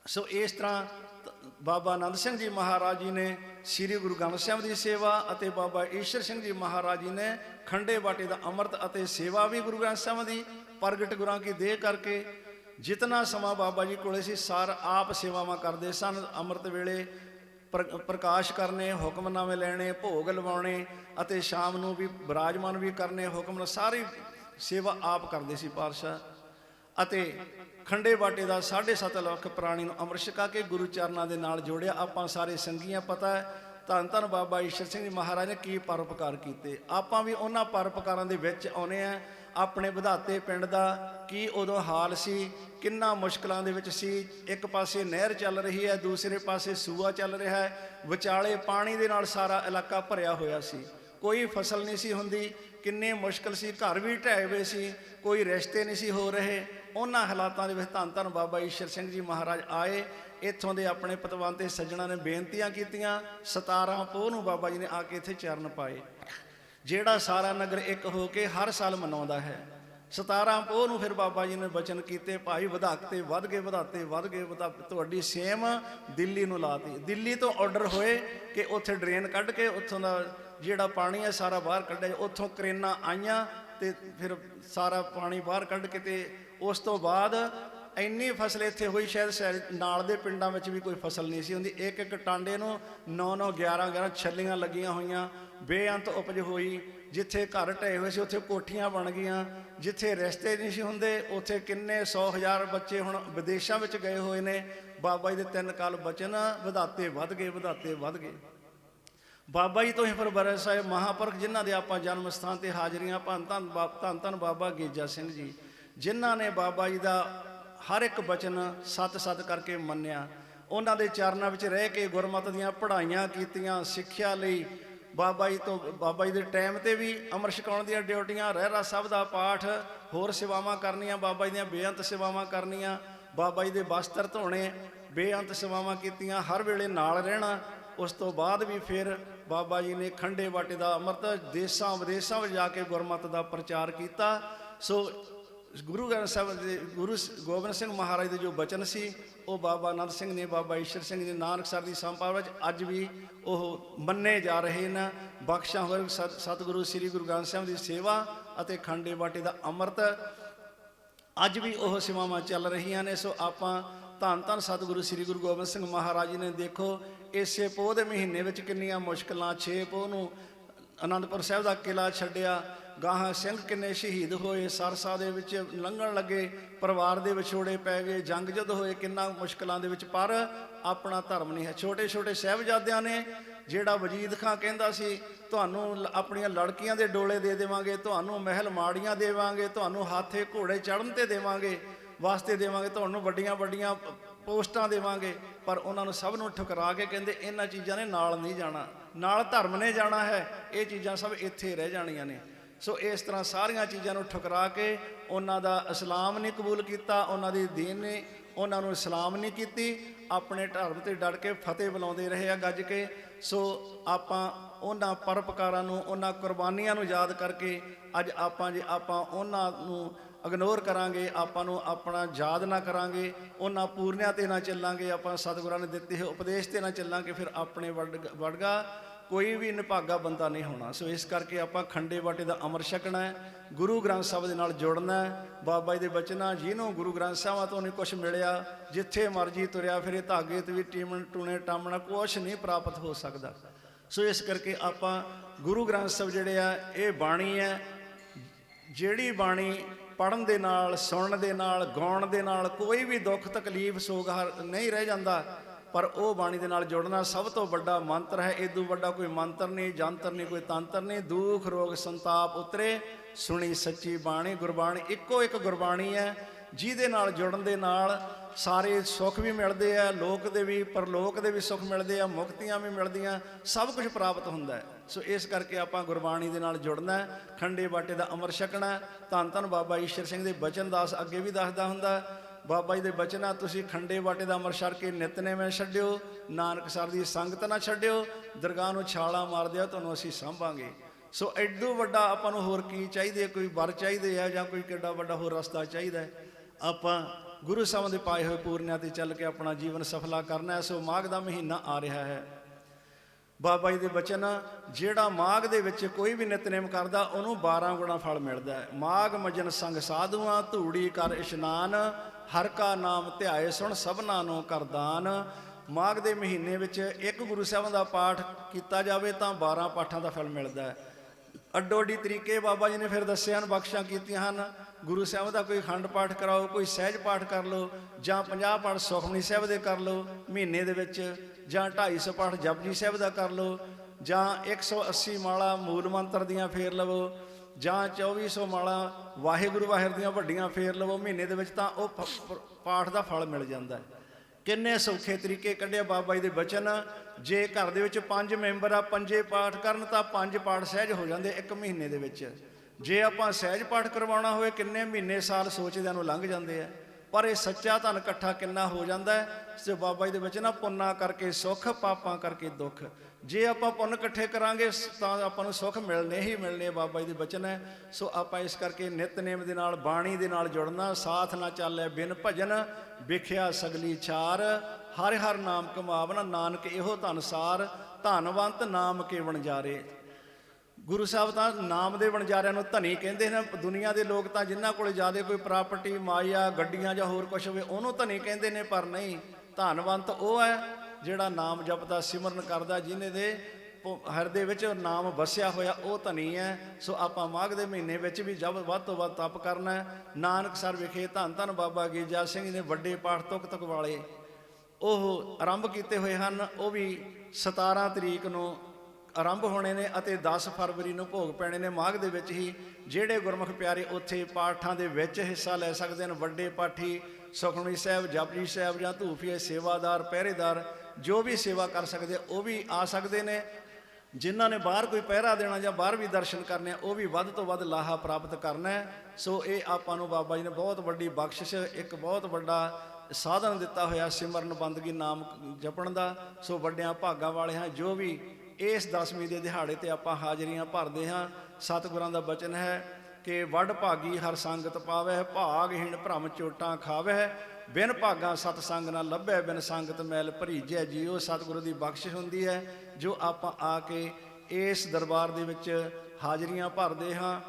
ਸੋ ਇਸ ਤਰ੍ਹਾਂ ਤ- ਬਾਬਾ ਆਨੰਦ ਸਿੰਘ ਜੀ ਮਹਾਰਾਜ ਜੀ ਨੇ ਸ੍ਰੀ ਗੁਰੂ ਗ੍ਰੰਥ ਸਾਹਿਬ ਦੀ ਸੇਵਾ ਅਤੇ ਬਾਬਾ ਈਸ਼ਰ ਸਿੰਘ ਜੀ ਮਹਾਰਾਜ ਜੀ ਨੇ ਖੰਡੇ ਬਾਟੇ ਦਾ ਅੰਮ੍ਰਿਤ ਅਤੇ ਸੇਵਾ ਵੀ ਗੁਰੂ ਗ੍ਰੰਥ ਸਾਹਿਬ ਦੀ ਪ੍ਰਗਟ ਗੁਰਾਂ ਕੀ ਦੇਹ ਕਰਕੇ ਜਿਤਨਾ ਸਮਾਂ ਬਾਬਾ ਜੀ ਕੋਲੇ ਸੀ, ਸਾਰ ਆਪ ਸੇਵਾਵਾਂ ਕਰਦੇ ਸਨ। ਅੰਮ੍ਰਿਤ ਵੇਲੇ ਪ੍ਰ- ਪ੍ਰਕਾਸ਼ ਕਰਨੇ, ਹੁਕਮਨਾਮੇ ਲੈਣੇ, ਭੋਗ ਲਵਾਉਣੇ ਅਤੇ ਸ਼ਾਮ ਨੂੰ ਵੀ ਬਿਰਾਜਮਾਨ ਵੀ ਕਰਨੇ, ਹੁਕਮ ਸਾਰੀ ਸੇਵਾ ਆਪ ਕਰਦੇ ਸੀ ਪਾਤਸ਼ਾਹ। ਅਤੇ ਖੰਡੇ ਬਾਟੇ ਦਾ 7.5 ਲੱਖ ਪ੍ਰਾਣੀ ਨੂੰ ਅੰਮ੍ਰਿਤ ਛਕਾ ਕੇ ਗੁਰੂ ਚਰਨਾਂ ਦੇ ਨਾਲ ਜੋੜਿਆ। ਆਪਾਂ ਸਾਰੇ ਸੰਗੀਆਂ ਪਤਾ ਧੰਨ ਧੰਨ ਬਾਬਾ ਈਸ਼ਰ ਸਿੰਘ ਜੀ ਮਹਾਰਾਜ ਨੇ ਕੀ ਪਰਉਪਕਾਰ ਕੀਤੇ। ਆਪਾਂ ਵੀ ਉਹਨਾਂ ਪਰਉਪਕਾਰਾਂ ਦੇ ਵਿੱਚ ਆਉਨੇ ਆ ਆਪਣੇ ਵਧਾਤੇ ਪਿੰਡ ਦਾ ਕੀ ਉਦੋਂ ਹਾਲ ਸੀ, ਕਿੰਨਾ ਮੁਸ਼ਕਲਾਂ ਦੇ ਵਿੱਚ ਸੀ, ਇੱਕ ਪਾਸੇ ਨਹਿਰ ਚੱਲ ਰਹੀ ਹੈ, ਦੂਸਰੇ ਪਾਸੇ ਸੂਆ ਚੱਲ ਰਿਹਾ ਹੈ, ਵਿਚਾਲੇ ਪਾਣੀ ਦੇ ਨਾਲ ਸਾਰਾ ਇਲਾਕਾ ਭਰਿਆ ਹੋਇਆ ਸੀ। ਕੋਈ ਫਸਲ ਨਹੀਂ ਸੀ ਹੁੰਦੀ, ਕਿੰਨੇ ਮੁਸ਼ਕਲ ਸੀ, ਘਰ ਵੀ ਢਹਿ ਹੋਏ ਸੀ, ਕੋਈ ਰਿਸ਼ਤੇ ਨਹੀਂ ਸੀ ਹੋ ਰਹੇ। ਉਹਨਾਂ ਹਾਲਾਤਾਂ ਦੇ ਵਿੱਚ ਧੰਨ ਧੰਨ ਬਾਬਾ ਈਸ਼ਰ ਸਿੰਘ ਜੀ ਮਹਾਰਾਜ ਆਏ, ਇੱਥੋਂ ਦੇ ਆਪਣੇ ਪਤਵੰਤੇ ਸੱਜਣਾ ਨੇ ਬੇਨਤੀਆਂ ਕੀਤੀਆਂ 17 ਪੋਹ ਨੂੰ ਬਾਬਾ ਜੀ ਨੇ ਆ ਕੇ ਇੱਥੇ ਚਰਨ ਪਾਏ। ਜਿਹੜਾ ਸਾਰਾ ਨਗਰ ਇੱਕ ਹੋ ਕੇ ਹਰ ਸਾਲ ਮਨਾਉਂਦਾ ਹੈ। 17 ਪੋਹ ਨੂੰ ਫਿਰ ਬਾਬਾ ਜੀ ਨੇ ਬਚਨ ਕੀਤੇ, ਭਾਈ ਵਧਾਕਤੇ ਵੱਧ ਗਏ ਵਧਾਤੇ ਵੱਧ ਗਏ ਵਧਾ, ਤੁਹਾਡੀ ਸੇਮ ਦਿੱਲੀ ਨੂੰ ਲਾਤੀ। ਦਿੱਲੀ ਤੋਂ ਆਰਡਰ ਹੋਏ ਕਿ ਉੱਥੇ ਡਰੇਨ ਕੱਢ ਕੇ ਉੱਥੋਂ ਦਾ ਜਿਹੜਾ ਪਾਣੀ ਹੈ ਸਾਰਾ ਬਾਹਰ ਕੱਢਿਆ ਉੱਥੋਂ ਕਰੇਨਾਂ ਆਈਆਂ ਤੇ ਫਿਰ ਸਾਰਾ ਪਾਣੀ ਬਾਹਰ ਕੱਢ ਕੇ ਤੇ ਉਸ ਤੋਂ ਬਾਅਦ ਇੰਨੀ ਫਸਲ ਇੱਥੇ ਹੋਈ, ਸ਼ਾਇਦ ਸ਼ਾਇਦ ਨਾਲ ਦੇ ਪਿੰਡਾਂ ਵਿੱਚ ਵੀ ਕੋਈ ਫਸਲ ਨਹੀਂ ਸੀ ਹੁੰਦੀ। ਇੱਕ ਇੱਕ ਟਾਂਡੇ ਨੂੰ 9 9 11 11 ਛੱਲੀਆਂ ਲੱਗੀਆਂ ਹੋਈਆਂ। ਬੇਅੰਤ ਉਪਜ ਹੋਈ, ਜਿੱਥੇ ਘਰ ਢਏ ਹੋਏ ਸੀ, ਉੱਥੇ ਕੋਠੀਆਂ ਬਣ ਗਈਆਂ। ਜਿੱਥੇ ਰਿਸ਼ਤੇ ਨਹੀਂ ਸੀ ਹੁੰਦੇ, ਉੱਥੇ ਕਿੰਨੇ 100 ਹਜ਼ਾਰ ਬੱਚੇ ਹੁਣ ਵਿਦੇਸ਼ਾਂ ਵਿੱਚ ਗਏ ਹੋਏ ਨੇ। ਬਾਬਾ ਜੀ ਦੇ ਤਿੰਨ ਕਾਲ ਬਚਨ, ਵਧਾਤੇ ਵੱਧ ਗਏ, ਵਧਾਤੇ ਵੱਧ ਗਏ। ਬਾਬਾ ਜੀ ਤੋਂ ਹੀ ਫਿਰ ਸਾਹਿਬ ਮਹਾਪੁਰਖ, ਜਿਨ੍ਹਾਂ ਦੇ ਆਪਾਂ ਜਨਮ ਸਥਾਨ ਤੇ ਹਾਜ਼ਰੀਆਂ ਭੰਨ ਧੰਨ ਬਾ- ਧੰਨ ਧੰਨ ਬਾਬਾ ਗੇਜਾ ਸਿੰਘ ਜੀ। ਜਿਨ੍ਹਾਂ ਨੇ ਬਾਬਾ ਜੀ ਦਾ ਹਰ ਇੱਕ ਬਚਨ ਸਤ ਸਤ ਕਰਕੇ ਮੰਨਿਆ। ਉਹਨਾਂ ਦੇ ਚਰਨਾਂ ਵਿੱਚ ਰਹਿ ਕੇ ਗੁਰਮਤ ਦੀਆਂ ਪੜ੍ਹਾਈਆਂ ਕੀਤੀਆਂ, ਸਿੱਖਿਆ ਲਈ ਬਾਬਾ ਜੀ ਤੋਂ, ਬਾਬਾ ਜੀ ਦੇ ਟਾਈਮ ਤੇ ਵੀ ਅਮਰ ਛਕਾਉਣ ਦੀਆਂ ਡਿਊਟੀਆਂ, ਰਹਿਰਾ ਸਾਹਿਬ ਦਾ ਪਾਠ, ਹੋਰ ਸੇਵਾਵਾਂ ਕਰਨੀਆਂ, ਬਾਬਾ ਜੀ ਦੀਆਂ ਬੇਅੰਤ ਸੇਵਾਵਾਂ ਕਰਨੀਆਂ, ਬਾਬਾ ਜੀ ਦੇ ਬਸਤਰ ਧੋਣੇ, ਬੇਅੰਤ ਸੇਵਾਵਾਂ ਕੀਤੀਆਂ, ਹਰ ਵੇਲੇ ਨਾਲ ਰਹਿਣਾ। ਉਸ ਤੋਂ ਬਾਅਦ ਵੀ ਫਿਰ ਬਾਬਾ ਜੀ ਨੇ ਖੰਡੇ ਬਾਟੇ ਦਾ ਅੰਮ੍ਰਿਤ ਦੇਸਾਂ ਵਿਦੇਸਾਂ ਵਿੱਚ ਜਾ ਕੇ ਗੁਰਮਤਿ ਦਾ ਪ੍ਰਚਾਰ ਕੀਤਾ। ਸੋ ਗੁਰੂ ਗ੍ਰੰਥ ਸਾਹਿਬ ਦੇ ਗੁਰੂ ਸ- ਗੋਬਿੰਦ ਸਿੰਘ ਮਹਾਰਾਜ ਦੇ ਜੋ ਬਚਨ ਸੀ, ਉਹ ਬਾਬਾ ਆਨੰਦ ਸਿੰਘ ਨੇ, ਬਾਬਾ ਈਸ਼ਰ ਸਿੰਘ ਨੇ, ਨਾਨਕ ਨਾਨਕਸਰ ਦੀ ਸੰਪਾਰ ਵਿੱਚ ਅੱਜ ਵੀ ਉਹ ਮੰਨੇ ਜਾ ਰਹੇ ਨੇ। ਬਖਸ਼ਾਂ ਹੋਏ ਸਤ- ਸਤਿਗੁਰੂ ਸ੍ਰੀ ਗੁਰੂ ਗ੍ਰੰਥ ਸਾਹਿਬ ਦੀ ਸੇਵਾ ਅਤੇ ਖੰਡੇ ਬਾਟੇ ਦਾ ਅੰਮ੍ਰਿਤ ਅੱਜ ਵੀ ਉਹ ਸੇਵਾਵਾਂ ਚੱਲ ਰਹੀਆਂ ਨੇ। ਸੋ ਆਪਾਂ ਧੰਨ ਧੰਨ ਸਤਿਗੁਰੂ ਸ੍ਰੀ ਗੁਰੂ ਗੋਬਿੰਦ ਸਿੰਘ ਮਹਾਰਾਜ ਜੀ ਨੇ ਦੇਖੋ, ਇਸੇ ਪੋਹ ਦੇ ਮਹੀਨੇ ਵਿੱਚ ਕਿੰਨੀਆਂ ਮੁਸ਼ਕਲਾਂ 6 ਪੋਹ ਨੂੰ ਅਨੰਦਪੁਰ ਸਾਹਿਬ ਦਾ ਕਿਲਾ ਛੱਡਿਆ। ਗਾਹਾਂ ਸਿੰਘ ਕਿੰਨੇ ਸ਼ਹੀਦ ਹੋਏ, ਸਰਸਾ ਦੇ ਵਿੱਚ ਲੰਘਣ ਲੱਗੇ, ਪਰਿਵਾਰ ਦੇ ਵਿਛੋੜੇ ਪੈ ਗਏ, ਜੰਗ ਜਦ ਹੋਏ, ਕਿੰਨਾ ਮੁਸ਼ਕਲਾਂ ਦੇ ਵਿੱਚ, ਪਰ ਆਪਣਾ ਧਰਮ ਨਹੀਂ ਹੈ। ਛੋਟੇ ਛੋਟੇ ਸਾਹਿਬਜ਼ਾਦਿਆਂ ਨੇ ਜਿਹੜਾ ਵਜੀਦ ਖਾਂ ਕਹਿੰਦਾ ਸੀ, ਤੁਹਾਨੂੰ ਲ- ਆਪਣੀਆਂ ਲੜਕੀਆਂ ਦੇ ਡੋਲੇ ਦੇ ਦੇਵਾਂਗੇ, ਤੁਹਾਨੂੰ ਮਹਿਲ ਮਾੜੀਆਂ ਦੇਵਾਂਗੇ, ਤੁਹਾਨੂੰ ਹਾਥੇ ਘੋੜੇ ਚੜਨ ਤੇ ਦੇਵਾਂਗੇ, ਵਾਸਤੇ ਦੇਵਾਂਗੇ, ਤੁਹਾਨੂੰ ਵੱਡੀਆਂ ਵੱਡੀਆਂ ਪੋਸਟਾਂ ਦੇਵਾਂਗੇ। ਪਰ ਉਹਨਾਂ ਨੂੰ ਸਭ ਨੂੰ ਠੁਕਰਾ ਕੇ ਕਹਿੰਦੇ, ਇਹਨਾਂ ਚੀਜ਼ਾਂ ਨੇ ਨਾਲ ਨਹੀਂ ਜਾਣਾ। ਨਾਲ ਧਰਮ ਨੇ ਜਾਣਾ ਹੈ। ਇਹ ਚੀਜ਼ਾਂ ਸਭ ਇੱਥੇ ਰਹਿ ਜਾਣੀਆਂ ਨੇ। ਸੋ ਇਸ ਤਰ੍ਹਾਂ ਸਾਰੀਆਂ ਚੀਜ਼ਾਂ ਨੂੰ ਠੁਕਰਾ ਕੇ ਉਹਨਾਂ ਦਾ ਇਸਲਾਮ ਨਹੀਂ ਕਬੂਲ ਕੀਤਾ, ਉਹਨਾਂ ਦੀ ਦੀਨ ਨੇ ਉਹਨਾਂ ਨੂੰ ਇਸਲਾਮ ਨਹੀਂ ਕੀਤੀ, ਆਪਣੇ ਧਰਮ ਤੇ ਡਟ ਕੇ ਫਤਿਹ ਬੁਲਾਉਂਦੇ ਰਹੇ ਆ ਗੱਜ ਕੇ। ਸੋ ਆਪਾਂ ਉਹਨਾਂ ਪਰਪਕਾਰਾਂ ਨੂੰ, ਉਹਨਾਂ ਕੁਰਬਾਨੀਆਂ ਨੂੰ ਯਾਦ ਕਰਕੇ ਅੱਜ ਆਪਾਂ ਜੇ ਆਪਾਂ ਉਹਨਾਂ ਨੂੰ ਇਗਨੋਰ ਕਰਾਂਗੇ, ਆਪਾਂ ਨੂੰ ਆਪਣਾ ਯਾਦ ਨਾ ਕਰਾਂਗੇ, ਉਹਨਾਂ ਪੂਰਨਿਆਂ ਤੇ ਨਾ ਚੱਲਾਂਗੇ, ਆਪਾਂ ਸਤਿਗੁਰਾਂ ਨੇ ਦਿੱਤੇ ਹੋਏ ਉਪਦੇਸ਼ ਤੇ ਨਾ ਚੱਲਾਂਗੇ, ਫਿਰ ਆਪਣੇ ਵਰਗ- ਵਰਗਾ ਕੋਈ ਵੀ ਨਿਭਾਗਾ ਬੰਦਾ ਨਹੀਂ ਹੋਣਾ। ਸੋ ਇਸ ਕਰਕੇ ਆਪਾਂ ਖੰਡੇ ਬਾਟੇ ਦਾ ਅਮਰ ਛਕਣਾ ਹੈ, ਗੁਰੂ ਗ੍ਰੰਥ ਸਾਹਿਬ ਦੇ ਨਾਲ ਜੁੜਨਾ ਹੈ। ਬਾਬਾ ਜੀ ਦੇ ਬਚਨਾਂ, ਜਿਹਨੂੰ ਗੁਰੂ ਗ੍ਰੰਥ ਸਾਹਿਬਾਂ ਤੋਂ ਨਹੀਂ ਕੁਝ ਮਿਲਿਆ, ਜਿੱਥੇ ਮਰਜ਼ੀ ਤੁਰਿਆ ਫਿਰੇ, ਧਾਗੇ ਤੇ ਵੀ ਟੀਮਣ ਟੂਣੇ ਟਾਮਣਾ ਕੁਛ ਨਹੀਂ ਪ੍ਰਾਪਤ ਹੋ ਸਕਦਾ। ਸੋ ਇਸ ਕਰਕੇ ਆਪਾਂ ਗੁਰੂ ਗ੍ਰੰਥ ਸਾਹਿਬ ਜਿਹੜੇ ਆ, ਇਹ ਬਾਣੀ ਹੈ, ਜਿਹੜੀ ਬਾਣੀ ਪੜਨ ਦੇ ਨਾਲ, ਸੁਣਨ ਦੇ ਨਾਲ, ਗਾਉਣ ਦੇ ਨਾਲ ਕੋਈ ਵੀ ਦੁੱਖ ਤਕਲੀਫ, ਸੋਗ ਹਰ- ਨਹੀਂ ਰਹਿ ਜਾਂਦਾ। ਪਰ ਉਹ ਬਾਣੀ ਦੇ ਨਾਲ ਜੁੜਨਾ ਸਭ ਤੋਂ ਵੱਡਾ ਮੰਤਰ ਹੈ। ਇਦੋਂ ਵੱਡਾ ਕੋਈ ਮੰਤਰ ਨਹੀਂ, ਜੰਤਰ ਨਹੀਂ, ਕੋਈ ਤੰਤਰ ਨਹੀਂ। ਦੁੱਖ, ਰੋਗ, ਸੰਤਾਪ ਉਤਰੇ, ਸੁਣੀ ਸੱਚੀ ਬਾਣੀ। ਗੁਰਬਾਣੀ ਇੱਕੋ ਇੱਕ ਗੁਰਬਾਣੀ ਹੈ, ਜਿਹਦੇ ਨਾਲ ਜੁੜਨ ਦੇ ਨਾਲ ਸਾਰੇ ਸੁੱਖ ਵੀ ਮਿਲਦੇ ਆ, ਲੋਕ ਦੇ ਵੀ, ਪਰਲੋਕ ਦੇ ਵੀ ਸੁੱਖ ਮਿਲਦੇ ਆ, ਮੁਕਤੀਆਂ ਵੀ ਮਿਲਦੀਆਂ, ਸਭ ਕੁਝ ਪ੍ਰਾਪਤ ਹੁੰਦਾ ਹੈ। ਸੋ ਇਸ ਕਰਕੇ ਆਪਾਂ ਗੁਰਬਾਣੀ ਦੇ ਨਾਲ ਜੁੜਨਾ ਖੰਡੇ ਬਾਟੇ ਦਾ ਅਮਰ ਛਕਣਾ ਧੰਨ ਧੰਨ ਬਾਬਾ ਈਸ਼ਰ ਸਿੰਘ ਦੇ ਬਚਨ ਦਾਸ ਅੱਗੇ ਵੀ ਦੱਸਦਾ ਹੁੰਦਾ ਬਾਬਾ ਜੀ ਦੇ ਬਚਨਾਂ ਤੁਸੀਂ ਖੰਡੇ ਬਾਟੇ ਦਾ ਅਮਰ ਛੱਡ ਕੇ ਨਿਤਨੇਵੇਂ ਛੱਡਿਓ, ਨਾਨਕ ਸਰ ਦੀ ਸੰਗਤ ਨਾ ਛੱਡਿਓ, ਦਰਗਾਹ ਨੂੰ ਛਾਲਾ ਮਾਰਦੇ ਆ ਤੁਹਾਨੂੰ ਅਸੀਂ ਸੰਭਾਂਗੇ। ਸੋ ਐਡੋ ਵੱਡਾ ਆਪਾਂ ਨੂੰ ਹੋਰ ਕੀ ਚਾਹੀਦੇ ਕੋਈ ਵਰ ਚਾਹੀਦੇ ਆ ਜਾਂ ਕੋਈ ਕਿੱਡਾ ਵੱਡਾ ਹੋਰ ਰਸਤਾ ਚਾਹੀਦਾ ਆਪਾਂ ਗੁਰੂ ਸਾਹਿਬ ਦੇ ਪਾਏ ਹੋਏ ਪੂਰਨਿਆਂ ਤੇ ਚੱਲ ਕੇ ਆਪਣਾ ਜੀਵਨ ਸਫਲਾ ਕਰਨਾ ਹੈ, ਸੋ ਮਾਘ ਦਾ ਮਹੀਨਾ ਆ ਰਿਹਾ ਹੈ। ਬਾਬਾ ਜੀ ਦੇ ਬਚਨ, ਜਿਹੜਾ ਮਾਘ ਦੇ ਵਿੱਚ ਕੋਈ ਵੀ ਨਿਤਨੇਮ ਕਰਦਾ, ਉਹਨੂੰ 12 ਗੁਣਾ ਫਲ ਮਿਲਦਾ ਹੈ। ਮਾਘ ਮਜਨ ਸੰਗ ਸਾਧੂਆਂ, ਧੂੜੀ ਕਰ ਇਸ਼ਨਾਨ, ਹਰ ਕਾ ਨਾਮ ਧਿਆਏ ਸੁਣ ਸਭਨਾ ਨੂੰ ਕਰਦਾਨ ਮਾਘ ਦੇ ਮਹੀਨੇ ਵਿੱਚ ਇੱਕ ਗੁਰੂ ਸਾਹਿਬ ਦਾ ਪਾਠ ਕੀਤਾ ਜਾਵੇ, ਤਾਂ 12 ਪਾਠਾਂ ਦਾ ਫਲ ਮਿਲਦਾ ਹੈ। ਅੱਡੋ ਅੱਡੀ ਤਰੀਕੇ ਬਾਬਾ ਜੀ ਨੇ ਫਿਰ ਦੱਸਿਆ ਹਨ ਬਖਸ਼ਾਂ ਕੀਤੀਆਂ ਹਨ। ਗੁਰੂ ਸਾਹਿਬ ਦਾ ਕੋਈ ਖੰਡ ਪਾਠ ਕਰਾਓ, ਕੋਈ ਸਹਿਜ ਪਾਠ ਕਰ ਲਓ, ਜਾਂ 50 ਪਾਠ ਸੁਖਮਨੀ ਸਾਹਿਬ ਦੇ ਕਰ ਲਓ, ਮਹੀਨੇ ਦੇ ਵਿੱਚ ਜਾਂ 250 ਪਾਠ ਜਪਜੀ ਸਾਹਿਬ ਦਾ ਕਰ ਲਓ, ਜਾਂ 180 ਮਾਲਾ ਮੂਲ ਮੰਤਰ ਦੀਆਂ ਫੇਰ ਲਵੋ, ਜਾਂ 2400 ਮਾਲਾ ਵਾਹਿਗੁਰੂ ਵਾਹਿਰ ਦੀਆਂ ਵੱਡੀਆਂ ਫੇਰ ਲਵੋ, ਮਹੀਨੇ ਦੇ ਵਿੱਚ ਤਾਂ ਉਹ ਪ- ਪਾਠ ਦਾ ਫਲ ਮਿਲ ਜਾਂਦਾ ਹੈ। ਕਿੰਨੇ ਸੌਖੇ ਤਰੀਕੇ ਕੱਢਿਆ ਬਾਬਾ ਜੀ ਦੇ ਬਚਨ, ਜੇ ਘਰ ਦੇ ਵਿੱਚ ਪੰਜ ਮੈਂਬਰ ਆ, ਪੰਜੇ ਪਾਠ ਕਰਨ ਤਾਂ ਪੰਜ ਪਾਠ ਸਹਿਜ ਹੋ ਜਾਂਦੇ ਇੱਕ ਮਹੀਨੇ ਦੇ ਵਿੱਚ। ਜੇ ਆਪਾਂ ਸਹਿਜ ਪਾਠ ਕਰਵਾਉਣਾ ਹੋਵੇ, ਕਿੰਨੇ ਮਹੀਨੇ ਸਾਲ ਸੋਚਦਿਆਂ ਨੂੰ ਲੰਘ ਜਾਂਦੇ ਆ। ਪਰ ਇਹ ਸੱਚਾ ਧਨ ਇਕੱਠਾ ਕਿੰਨਾ ਹੋ ਜਾਂਦਾ ਹੈ? ਸੋ ਬਾਬਾ ਜੀ ਦੇ ਵਿੱਚ ਨਾ ਪੁੰਨਾ ਕਰਕੇ ਸੁੱਖ, ਪਾਪਾਂ ਕਰਕੇ ਦੁੱਖ। ਜੇ ਆਪਾਂ ਪੁੰਨ ਇਕੱਠੇ ਕਰਾਂਗੇ ਸ- ਤਾਂ ਆਪਾਂ ਨੂੰ ਸੁੱਖ ਮਿਲਨੇ ਹੀ ਮਿਲਨੇ ਬਾਬਾ ਜੀ ਦੇ ਬਚਨ ਹੈ। ਸੋ ਆਪਾਂ ਇਸ ਕਰਕੇ ਨਿਤਨੇਮ ਦੇ ਨਾਲ, ਬਾਣੀ ਦੇ ਨਾਲ ਜੁੜਨਾ, ਸਾਥ ਨਾ ਚੱਲੇ ਬਿਨ ਭਜਨ, ਵਿਖਿਆ ਸਗਲੀ ਛਾਰ। ਹਰ ਹਰ ਨਾਮ ਕਮਾਵਨਾ, ਨਾਨਕ ਇਹੋ ਧਨਸਾਰ ਧਨਵੰਤ ਨਾਮ ਕੇ ਵਣਜਾਰੇ। ਗੁਰੂ ਸਾਹਿਬ ਤਾਂ ਨਾਮ ਦੇ ਵਣਜਾਰਿਆਂ ਨੂੰ ਧਨੀ ਕਹਿੰਦੇ ਨੇ, ਦੁਨੀਆ ਦੇ ਲੋਕ ਤਾਂ ਜਿਨ੍ਹਾਂ ਕੋਲ ਜ਼ਿਆਦਾ ਕੋਈ ਪ੍ਰਾਪਰਟੀ, ਮਾਇਆ, ਗੱਡੀਆਂ ਜਾਂ ਹੋਰ ਕੁਝ ਹੋਵੇ, ਉਹਨੂੰ ਧਨੀ ਕਹਿੰਦੇ ਨੇ, ਪਰ ਨਹੀਂ, ਧਨਵੰਤ ਉਹ ਹੈ ਜਿਹੜਾ ਨਾਮ ਜਪਦਾ, ਸਿਮਰਨ ਕਰਦਾ ਜਿਨੇ ਦੇ ਭੁ- ਹਿਰਦੇ ਵਿੱਚ ਨਾਮ ਵਸਿਆ ਹੋਇਆ, ਉਹ ਧਨੀ ਹੈ। ਸੋ ਆਪਾਂ ਮਾਘ ਦੇ ਮਹੀਨੇ ਵਿੱਚ ਵੀ ਜਬ ਵੱਧ ਤੋਂ ਵੱਧ ਤਪ ਕਰਨਾ ਨਾਨਕ ਸਰ ਵਿਖੇ ਧੰਨ ਧੰਨ ਬਾਬਾ ਗੀਜਾ ਸਿੰਘ ਜੀ ਨੇ ਵੱਡੇ ਪਾਠ ਤੁਕ ਤੁਕ ਵਾਲੇ ਉਹ ਆਰੰਭ ਕੀਤੇ ਹੋਏ ਹਨ। ਉਹ ਵੀ 17 ਤਰੀਕ ਨੂੰ ਆਰੰਭ ਹੋਣੇ ਨੇ ਅਤੇ 10 ਫਰਵਰੀ ਨੂੰ ਭੋਗ ਪੈਣੇ ਨੇ। ਮਾਘ ਦੇ ਵਿੱਚ ਹੀ ਜਿਹੜੇ ਗੁਰਮੁਖ ਪਿਆਰੇ ਉੱਥੇ ਪਾਠਾਂ ਦੇ ਵਿੱਚ ਹਿੱਸਾ ਲੈ ਸਕਦੇ ਨੇ ਵੱਡੇ ਪਾਠੀ ਸੁਖਮਨੀ ਸਾਹਿਬ, ਜਪਜੀ ਸਾਹਿਬ ਜਾਂ ਧੂਫੀਏ ਸੇਵਾਦਾਰ, ਪਹਿਰੇਦਾਰ, ਜੋ ਵੀ ਸੇਵਾ ਕਰ ਸਕਦੇ, ਉਹ ਵੀ ਆ ਸਕਦੇ ਨੇ। ਜਿਨ੍ਹਾਂ ਨੇ ਬਾਹਰ ਕੋਈ ਪਹਿਰਾ ਦੇਣਾ ਜਾਂ ਬਾਹਰ ਵੀ ਦਰਸ਼ਨ ਕਰਨੇ ਆ, ਉਹ ਵੀ ਵੱਧ ਤੋਂ ਵੱਧ ਲਾਹਾ ਪ੍ਰਾਪਤ ਕਰਨਾ ਸੋ ਇਹ ਆਪਾਂ ਨੂੰ ਬਾਬਾ ਜੀ ਨੇ ਬਹੁਤ ਵੱਡੀ ਬਖਸ਼ਿਸ਼, ਇੱਕ ਬਹੁਤ ਵੱਡਾ ਸਾਧਨ ਦਿੱਤਾ ਹੋਇਆ ਸਿਮਰਨ ਬੰਦਗੀ ਨਾਮ ਜਪਣ ਦਾ। ਸੋ ਵੱਡਿਆਂ ਭਾਗਾਂ ਵਾਲੇ ਹਾਂ, ਜੋ ਵੀ ਇਸ ਦਸਵੀਂ ਦੇ ਦਿਹਾੜੇ ਤੇ ਆਪਾਂ ਹਾਜ਼ਰੀਆਂ ਭਰਦੇ ਹਾਂ। ਸਤਿਗੁਰਾਂ ਦਾ ਬਚਨ ਹੈ ਕਿ ਵੱਡ ਭਾਗੀ ਹਰ ਸੰਗਤ ਪਾਵੈ ਭਾਗਹੀਣ ਭ੍ਰਮ ਚੋਟਾਂ ਖਾਵੈ ਬਿਨ ਭਾਗਾ ਸਤ ਸੰਗ ਨਾ ਲੱਭੈ ਬਿਨ ਸੰਗਤ ਮੈਲ ਭਰੀਜੈ ਜੀਓ। ਸਤਿਗੁਰੂ ਦੀ ਬਖਸ਼ਿਸ਼ ਹੁੰਦੀ ਹੈ। ਜੋ ਆਪਾਂ ਆ ਕੇ ਇਸ ਦਰਬਾਰ ਦੇ ਵਿੱਚ ਹਾਜ਼ਰੀਆਂ ਭਰਦੇ ਹਾਂ।